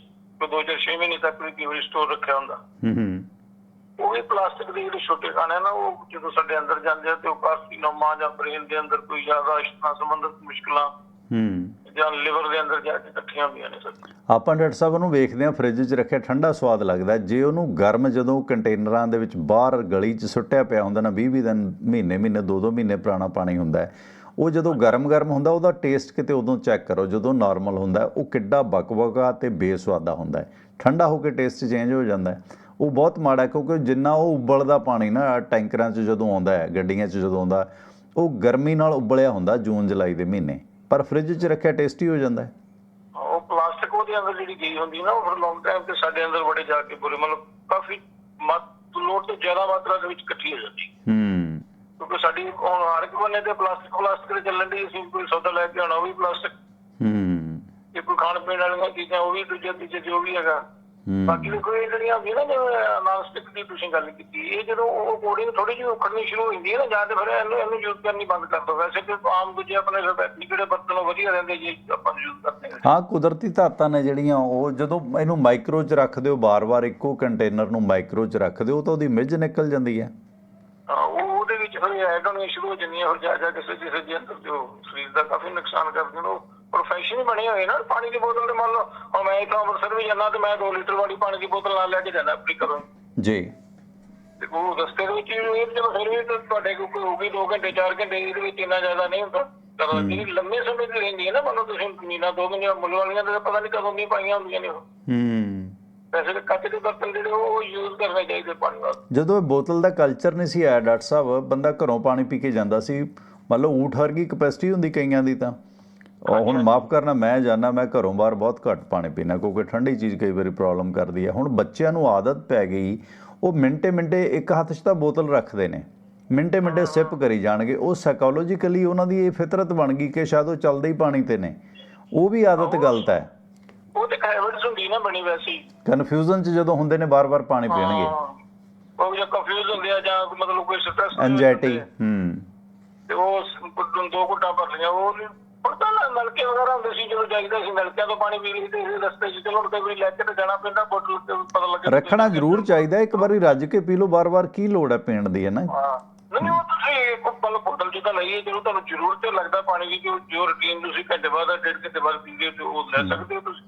ਚਾਰ ਛੇ ਮਹੀਨੇ ਤੱਕ ਵੀ ਕਈ ਸਟੋਰ ਰੱਖਿਆ ਹੁੰਦਾ। ਹੂੰ ਹੂੰ। ਉਹ ਵੀ ਪਲਾਸਟਿਕ ਦੇ ਜਿਹੜੇ ਛੋਟੇ ਆ ਨਾ ਉਹ ਜਦੋਂ ਸਾਡੇ ਅੰਦਰ ਜਾਂਦੇ ਆ ਤੇ ਉਹ ਕਾਰਸੀਨੋਮਾ ਜਾਂ ਬ੍ਰੇਨ ਦੇ ਅੰਦਰ ਕੋਈ ਜ਼ਿਆਦਾ ਇਸ ਨਾਲ ਸੰਬੰਧਿਤ ਮੁਸ਼ਕਲਾਂ ਹੂੰ। ਜਾਂ ਲਿਵਰ ਦੇ ਅੰਦਰ ਜਾ ਕੇ ਇਕੱਠੀਆਂ ਹੁੰਦੀਆਂ ਨੇ ਸਰ। ਆਪਾਂ ਡਾਕਟਰ ਸਾਹਿਬ ਉਹਨੂੰ ਵੇਖਦੇ ਹਾਂ ਫ੍ਰਿਜ 'ਚ ਰੱਖਿਆ, ਠੰਡਾ ਸਵਾਦ ਲੱਗਦਾ। ਜੇ ਉਹਨੂੰ ਗਰਮ ਜਦੋਂ ਕੰਟੇਨਰਾਂ ਦੇ ਵਿੱਚ ਬਾਹਰ ਗਲੀ 'ਚ ਸੁੱਟਿਆ ਪਿਆ ਹੁੰਦਾ ਨਾ 20-20 ਦਿਨ, ਮਹੀਨੇ ਮਹੀਨੇ 2-2 ਮਹੀਨੇ ਪੁਰਾਣਾ ਪਾਣੀ ਹੁੰਦਾ ਉਹ ਜਦੋਂ ਗਰਮ-ਗਰਮ ਹੁੰਦਾ, ਉਹਦਾ ਟੇਸਟ ਕਿਤੇ ਉਦੋਂ ਚੈੱਕ ਕਰੋ, ਜਦੋਂ ਨਾਰਮਲ ਹੁੰਦਾ ਉਹ ਕਿੱਡਾ ਬਕਬਕਾ ਤੇ ਬੇਸਵਾਦਾ ਹੁੰਦਾ ਠੰਡਾ ਹੋ ਕੇ ਟੇਸਟ ਚੇਂਜ ਹੋ ਜਾਂਦਾ ਉਹ ਬਹੁਤ ਮਾੜਾ ਕਿਉਂਕਿ ਜਿੰਨਾ ਉਹ ਉਬਲਦਾ ਪਾਣੀ ਨਾ, ਟੈਂਕਰਾਂ 'ਚ ਜਦੋਂ ਆਉਂਦਾ ਹੈ, ਗੱਡੀਆਂ 'ਚ ਜਦੋਂ ਆਉਂਦਾ, ਉਹ ਗਰਮੀ ਨਾਲ ਉਬਲਿਆ ਹੁੰਦਾ ਜੂਨ, ਜੁਲਾਈ ਦੇ ਮਹੀਨੇ। ਪਰ ਫ੍ਰਿਜ 'ਚ ਰੱਖਿਆ ਟੇਸਟੀ ਹੋ ਜਾਂਦਾ ਹੈ। ਉਹ ਪਲਾਸਟਿਕ ਉਹਦੇ ਅੰਦਰ ਜਿਹੜੀ ਗਈ ਹੁੰਦੀ ਨਾ ਉਹ ਫਿਰ ਲੌਂਗ ਟਾਈਮ ਤੇ ਸਾਡੇ ਅੰਦਰ ਬੜੇ ਜਾ ਕੇ ਬੁਰੇ ਮਤਲਬ ਕਾਫੀ ਮਤ ਲੋੜ ਤੋਂ ਜ਼ਿਆਦਾ ਮਾਤਰਾ ਦੇ ਵਿੱਚ ਇਕੱਠੀ ਹੋ ਜਾਂਦੀ ਹੂੰ। ਕਿਉਂਕਿ ਸਾਡੀ ਹੁਣ ਹਰ ਇੱਕ ਬੰਨੇ ਤੇ ਪਲਾਸਟਿਕ ਪਲਾਸਟਿਕ ਦੇ ਚੱਲਣ ਦੀ ਅਸੀਂ ਕੋਈ ਸੌਦਾ ਲੈ ਕੇ ਆਉਣਾ ਉਹ ਵੀ ਪਲਾਸਟਿਕ ਹੂੰ। ਜੇ ਕੋਈ ਖਾਣ ਪੀਣ ਵਾਲੀਆਂ ਚੀਜ਼ਾਂ ਉਹ ਵੀ ਦੂਜੇ ਤੀਜੇ ਜੋ ਵੀ ਹੈਗਾ। ਬਾਕੀ ਇਹ ਜਿਹੜੀਆਂ ਹੁੰਦੀਆਂ ਨਾ ਜਿਵੇਂ ਨਾਨ ਸਟਿਕ ਦੀ ਤੁਸੀਂ ਗੱਲ ਕੀਤੀ ਇਹ ਜਦੋਂ ਉਹ ਕੋਡਿੰਗ ਥੋੜੀ ਜਿਹੀ ਉਖੜਨੀ ਸ਼ੁਰੂ ਹੋ ਜਾਂਦੀ ਹੈ ਨਾ ਜਾਂ ਤੇ ਫਿਰ ਇਹਨੂੰ ਇਹਨੂੰ ਯੂਜ਼ ਕਰਨੀ ਬੰਦ ਕਰ ਦੋ। ਵੈਸੇ ਤੇ ਆਮ ਦੂਜੇ ਆਪਣੇ ਰਵੈਤੀ ਜਿਹੜੇ ਬਰਤਨ ਉਹ ਵਧੀਆ ਰਹਿੰਦੇ ਜੀ ਆਪਾਂ ਯੂਜ਼ ਕਰਦੇ ਹਾਂ। ਹਾਂ ਕੁਦਰਤੀ ਧਾਤਾਂ ਨੇ ਜਿਹੜੀਆਂ ਉਹ ਜਦੋਂ ਇਹਨੂੰ ਮਾਈਕਰੋ 'ਚ ਰੱਖ ਦਿਓ ਬਾਰ-ਬਾਰ ਇੱਕੋ ਕੰਟੇਨਰ ਨੂੰ ਮਾਈਕਰੋ 'ਚ ਰੱਖ ਦਿਓ ਤਾਂ ਉਹਦੀ ਮਿੱਝ ਨਿਕਲ ਜਾਂਦੀ ਹੈ। ਹਾਂ, ਉਹ ਉਹਦੇ ਵਿੱਚ ਫਿਰ ਐਡ ਹੋਣੀਆਂ ਸ਼ੁਰੂ ਹੋ ਜਾਂਦੀਆਂ ਹੋਰ ਜਾ ਜਾ ਕਿਸੇ ਕਿਸੇ ਦੇ ਅੰਦਰ ਜੋ ਸਰੀਰ ਦਾ ਕਾਫੀ ਨੁਕਸਾਨ ਕਰਦੇ ਨੇ ਉਹ ਪ੍ਰੋਫੈਸ਼ਨ ਹੀ ਬਣੇ ਹੋਏ ਨਾ ਪਾਣੀ ਦੀ ਬੋਤਲ ਤੇ ਮੰਨ ਲਓ ਹੁਣ ਮੈਂ ਇੱਥੋਂ ਅੰਮ੍ਰਿਤਸਰ ਵੀ ਜਾਂਦਾ ਤੇ ਮੈਂ 2 ਲੀਟਰ ਵਾਲੀ ਪਾਣੀ ਦੀ ਬੋਤਲ ਨਾਲ ਲੈ ਕੇ ਜਾਂਦਾ ਆਪਣੀ ਘਰੋਂ। ਜੀ। ਤੇ ਉਹ ਰਸਤੇ ਦੇ ਵਿੱਚ ਇਹ ਜਦੋਂ ਫਿਰ ਵੀ ਤਾਂ ਤੁਹਾਡੇ ਕੋਲ ਕੋਈ ਹੋਊਗੀ 2 ਘੰਟੇ 4 ਘੰਟੇ ਇਹਦੇ ਵਿੱਚ ਇੰਨਾ ਜ਼ਿਆਦਾ ਨਹੀਂ ਹੁੰਦਾ। ਕਦੋਂ ਜਿਹੜੀ ਲੰਮੇ ਸਮੇਂ ਦੀ ਰਹਿੰਦੀ ਹੈ ਨਾ ਮੰਨ ਤੁਸੀਂ ਮਹੀਨਾ ਦੋ ਮਹੀਨੇ ਮੁੱਲ ਵਾਲੀਆਂ ਤੇ ਪਤਾ ਨਹੀਂ ਕਦੋਂ ਦੀ ਪਾਈਆਂ ਹੁੰਦੀਆਂ ਨੇ ਉਹ। ਹੂੰ। ਵੈਸੇ ਤਾਂ ਕੱਚ ਦੇ ਬਰਤਨ ਜਿਹੜੇ ਉਹ ਯੂਜ਼ ਕਰਨੇ ਚਾਹੀਦੇ ਪਾਣੀ ਵਾਸਤੇ ਜਦੋਂ ਇਹ ਬੋਤਲ ਦਾ ਕਲਚਰ ਨਹੀਂ ਸੀ ਆਇਆ ਡਾਕਟਰ ਸਾਹਿਬ ਬੰਦਾ ਘਰੋਂ ਪਾਣੀ ਪੀ ਕੇ ਜਾਂਦਾ ਸੀ। ਮੰਨ ਲਓ ਊਠ ਵਰਗੀ ਕਪੈਸਿਟੀ ਹੁੰਦੀ ਕਈਆਂ ਦੀ ਤਾਂ। ਉਹ ਹੁਣ ਮਾਫ ਕਰਨਾ ਮੈਂ ਜਾਣਾ ਮੈਂ ਘਰੋਂ ਬਾਹਰ ਬਹੁਤ ਘੱਟ ਪਾਣੀ ਪੀਣਾ ਕਿਉਂਕਿ ਠੰਡੀ ਚੀਜ਼ ਕਈ ਵਾਰੀ ਪ੍ਰੋਬਲਮ ਕਰਦੀ ਹੈ ਹੁਣ ਬੱਚਿਆਂ ਨੂੰ ਆਦਤ ਪੈ ਗਈ ਉਹ ਮਿੰਟੇ ਮਿੰਟੇ ਇੱਕ ਹੱਥ 'ਚ ਤਾਂ ਬੋਤਲ ਰੱਖਦੇ ਨੇ ਮਿੰਟੇ ਮਿੰਟੇ ਸਿਪ ਕਰੀ ਜਾਣਗੇ। ਉਹ ਸਾਈਕੋਲੋਜੀਕਲੀ ਉਹਨਾਂ ਦੀ ਇਹ ਫਿਤਰਤ ਬਣ ਗਈ ਕਿ ਸ਼ਾਇਦ ਉਹ ਚੱਲਦੇ ਹੀ ਪਾਣੀ ਤੇ ਨੇ। ਉਹ ਵੀ ਆਦਤ ਗਲਤ ਹੈ। ਉਹ ਤੇ ਹੈਬਿਟਸ ਹੁੰਦੀ ਨਾ ਬਣੀ ਵੈਸੇ। ਕਨਫਿਊਜ਼ਨ 'ਚ ਜਦੋਂ ਹੁੰਦੇ ਨੇ ਬਾਰ-ਬਾਰ ਪਾਣੀ ਪੀਣਗੇ। ਉਹ ਜੇ ਕੰਫਿਊਜ਼ ਹੁੰਦੇ ਆ ਜਾਂ ਮਤਲਬ ਕੋਈ ਸਟ੍ਰੈਸ ਐਂਜ਼ਾਈਟੀ ਹੂੰ। ਤੇ ਉਹ ਦੋ ਘੁੱਟਾਂ ਭਰ ਲਿਆ ਉਹ ਪਤਾ ਨਾ ਨਲਕੇ ਵਗੈਰਾ ਹੁੰਦੇ ਸੀ ਜਦੋਂ ਜਾਈਦਾ ਸੀ ਨਲਕਿਆਂ ਤੋਂ ਪਾਣੀ ਪੀ ਲਈ ਤੇ ਰਸਤੇ 'ਚ ਚਲੋ ਕਈ ਵਾਰੀ ਲੈ ਕੇ ਤੇ ਜਾਣਾ ਪੈਂਦਾ ਬੋਤਲ ਤੇ ਪਤਾ ਲੱਗੇ ਰੱਖਣਾ ਜ਼ਰੂਰ ਚਾਹੀਦਾ ਇੱਕ ਵਾਰੀ ਰੱਜ ਕੇ ਪੀ ਲਓ ਬਾਰ-ਬਾਰ ਕੀ ਲੋੜ ਹੈ ਪੀਣ ਦੀ ਹੈ ਨਾ? ਹਾਂ ਨਹੀਂ ਉਹ ਤੁਸੀਂ ਇੱਕ ਪਲ ਬੋਤਲ ਜਿੱਦਾਂ ਲਈਏ ਜਦੋਂ ਤੁਹਾਨੂੰ ਜ਼ਰੂਰਤ ਹੈ ਲੱਗਦਾ ਪਾਣੀ ਦੀ ਜੋ ਜੋ ਰੁਟੀਨ ਤੁਸੀਂ ਘੰਟੇ ਬਾਅਦ ਡੇਢ ਘੰਟੇ ਬਾਅਦ ਪੀਂਦੇ ਹੋ ਤੇ ਉਹ ਲੈ ਸਕਦੇ ਹੋ ਤੁਸੀਂ।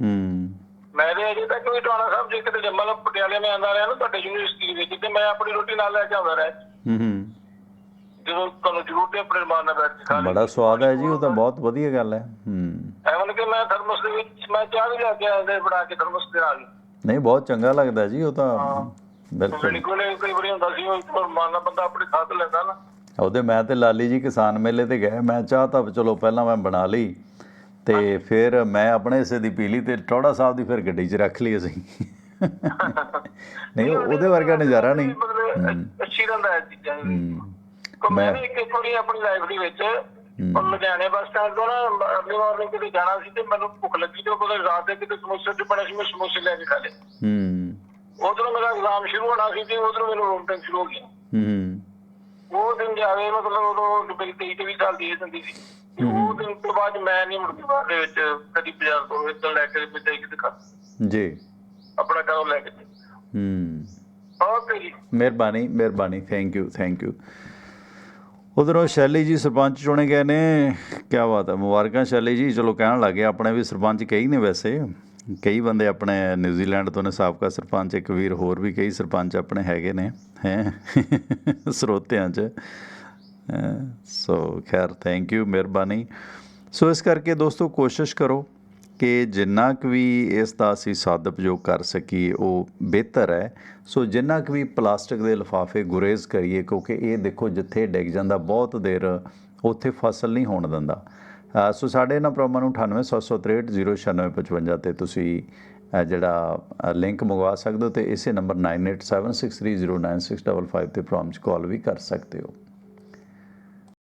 ਹੂੰ। ਮੈਂ ਤੇ ਅਜੇ ਤੱਕ ਵੀ ਟਾਣਾ ਸਾਹਿਬ ਜੇ ਕਿਤੇ ਜੰਮਲ ਪਟਿਆਲੇ ਮੈਂ ਆਂਦਾ ਰਿਹਾ ਨਾ ਤੁਹਾਡੇ ਯੂਨੀਵਰਸਿਟੀ ਵਿੱਚ ਤੇ ਮੈਂ ਆਪਣੀ ਰੋਟੀ ਨਾਲ ਲੈ ਕੇ ਆਉਂਦਾ ਰਿਹਾ। ਹੂੰ ਹੂੰ। ਜਦੋਂ ਤੁਹਾਨੂੰ ਜ਼ਰੂਰਤ ਹੈ ਆਪਣੇ ਰਮਾਨ ਨਾਲ ਬੈਠ ਕੇ ਖਾ ਲਈ ਬੜਾ ਸਵਾਦ ਹੈ ਜੀ ਉਹ ਤਾਂ ਬਹੁਤ ਵਧੀਆ ਗੱਲ ਹੈ। ਹੂੰ। ਐਵੇਂ ਕਿ ਮੈਂ ਥਰਮਸ ਦੇ ਵਿੱਚ ਮੈਂ ਚਾਹ ਵੀ ਲੈ ਕੇ ਆਇਆ ਤੇ ਬਣਾ ਕੇ ਥਰਮਸ ਦੇ ਨਾਲ ਨਹੀਂ ਬਹੁਤ ਚੰਗਾ ਲੱਗਦਾ ਜੀ ਉਹ ਤਾਂ ਬਿਲਕੁਲ। ਕੋਲੇ ਕਈ ਵਾਰੀ ਹੁੰਦਾ ਸੀ ਉਹ ਮਾਨਾ ਬੰਦਾ ਆਪਣੀ ਖਾਤ ਲੈਂਦਾ ਨਾ। ਉਹਦੇ ਮੈਂ ਤੇ ਲਾਲੀ ਜੀ ਕਿਸਾਨ ਮੇਲੇ ਤੇ ਗਏ ਮੈਂ ਚਾਹ ਤਾਂ ਚਲੋ ਪਹਿਲਾਂ ਮੈਂ ਬਣਾ ਲਈ ਤੇ ਫਿਰ ਮੈਂ ਆਪਣੇ ਹਿੱਸੇ ਦੀ ਪੀ ਲਈ ਤੇ ਟੌੜਾ ਸਾਹਿਬ ਦੀ ਫਿਰ ਗੱਡੀ 'ਚ ਰੱਖ ਲਈ ਅਸੀਂ। (laughs) ਨਹੀਂ ਉਹ- ਉਹਦੇ ਵਰਗਾ ਨਜ਼ਾਰਾ ਨਹੀਂ। ਅੱਛੀ ਰਹਿੰਦਾ ਹੈ ਚੀਜ਼ਾਂ ਮੈਂ ਵੀ ਇੱਕ ਵਾਰੀ ਆਪਣੀ ਲਾਈਫ ਦੇ ਵਿੱਚ ਲੁਧਿਆਣੇ ਬੱਸ ਸਟੈਂਡ ਤੋਂ ਨਾ ਅਰਲੀ ਮਾਰਨਿੰਗ ਕਿਤੇ ਜਾਣਾ ਸੀ ਤੇ ਮੈਨੂੰ ਭੁੱਖ ਲੱਗੀ ਤੇ ਉਹਦੇ ਰਾਤ ਦੇ ਕਿਤੇ ਸਮੋਸੇ ਤੇ ਬਣੇ ਸੀ ਮੈਂ ਸਮੋਸੇ ਲੈ ਕੇ ਖਾ ਲਏ। ਹੂੰ। ਉਧਰੋਂ ਮੇਰਾ ਐਗਜ਼ਾਮ ਸ਼ੁਰੂ ਹੋਣਾ ਸੀ ਤੇ ਉਧਰੋਂ ਮੈਨੂੰ ਰੋਂਟਿੰਗ ਸ਼ੁਰੂ ਹੋ ਗਈ। ਹੂੰ। ਉਹ ਦਿਨ ਜਾਵੇ ਮਤਲਬ ਉਦੋਂ ਮੇਰੀ 23 ਤੇ 20 ਸਾਲ ਦੀ ਏਜ ਹੁੰਦੀ ਸੀ। ਉਹ ਦਿਨ ਤੋਂ ਬਾਅਦ ਮੈਂ ਨਹੀਂ ਮੁੜ ਕੇ ਬਾਅਦ ਦੇ ਵਿੱਚ ਕਦੀ ਬਾਜ਼ਾਰ ਤੋਂ ਇੱਦਾਂ ਲੈ ਕੇ ਬਿਜਾਈ ਕਿਤੇ ਖਾ ਜੀ। ਆਪਣਾ ਘਰੋਂ ਲੈ ਕੇ। ਹੂੰ। ਓਕੇ ਜੀ ਮਿਹਰਬਾਨੀ ਮਿਹਰਬਾਨੀ। ਥੈਂਕ ਯੂ ਥੈਂਕ ਯੂ ਉਧਰੋਂ ਸ਼ੈਲੀ ਜੀ ਸਰਪੰਚ ਚੁਣੇ ਗਏ ਨੇ। ਕੀ ਬਾਤ ਹੈ, ਮੁਬਾਰਕਾਂ ਸ਼ੈਲੀ ਜੀ। ਚਲੋ ਕਹਿਣ ਲੱਗੇ ਆਪਣੇ ਵੀ ਸਰਪੰਚ ਕਈ ਨੇ ਵੈਸੇ। ਕਈ ਬੰਦੇ ਆਪਣੇ ਨਿਊਜ਼ੀਲੈਂਡ ਤੋਂ ਨੇ, ਸਾਬਕਾ ਸਰਪੰਚ, ਇੱਕ ਵੀਰ ਹੋਰ ਵੀ ਕਈ ਸਰਪੰਚ ਆਪਣੇ ਹੈਗੇ ਨੇ, ਹੈ? ਸਰੋਤਿਆਂ 'ਚ। ਸੋ ਖੈਰ ਥੈਂਕ ਯੂ ਮਿਹਰਬਾਨੀ। ਸੋ ਇਸ ਕਰਕੇ ਦੋਸਤੋ, ਕੋਸ਼ਿਸ਼ ਕਰੋ। ਕਿ ਜਿੰਨਾ ਕੁ ਵੀ ਇਸ ਦਾ ਅਸੀਂ ਸਦਉਪਯੋਗ ਕਰ ਸਕੀਏ, ਉਹ ਬਿਹਤਰ ਹੈ। ਸੋ ਜਿੰਨਾ ਕੁ ਵੀ ਪਲਾਸਟਿਕ ਦੇ ਲਿਫਾਫੇ ਗੁਰੇਜ਼ ਕਰੀਏ, ਕਿਉਂਕਿ ਇਹ ਦੇਖੋ ਜਿੱਥੇ ਡਿੱਗ ਜਾਂਦਾ, ਬਹੁਤ ਦੇਰ ਉੱਥੇ ਫਸਲ ਨਹੀਂ ਹੋਣ ਦਿੰਦਾ। ਸੋ ਸਾਡੇ ਇਹਨਾਂ ਪ੍ਰੋਗਰਾਮਾਂ ਨੂੰ 9876309655 ਤੇ ਤੁਸੀਂ ਜਿਹੜਾ ਲਿੰਕ ਮੰਗਵਾ ਸਕਦੇ ਹੋ ਤੇ ਇਸੇ ਨੰਬਰ 9876309655 ਤੇ ਪ੍ਰੋਗਰਾਮ 'ਚ ਕਾਲ ਵੀ ਕਰ ਸਕਦੇ ਹੋ।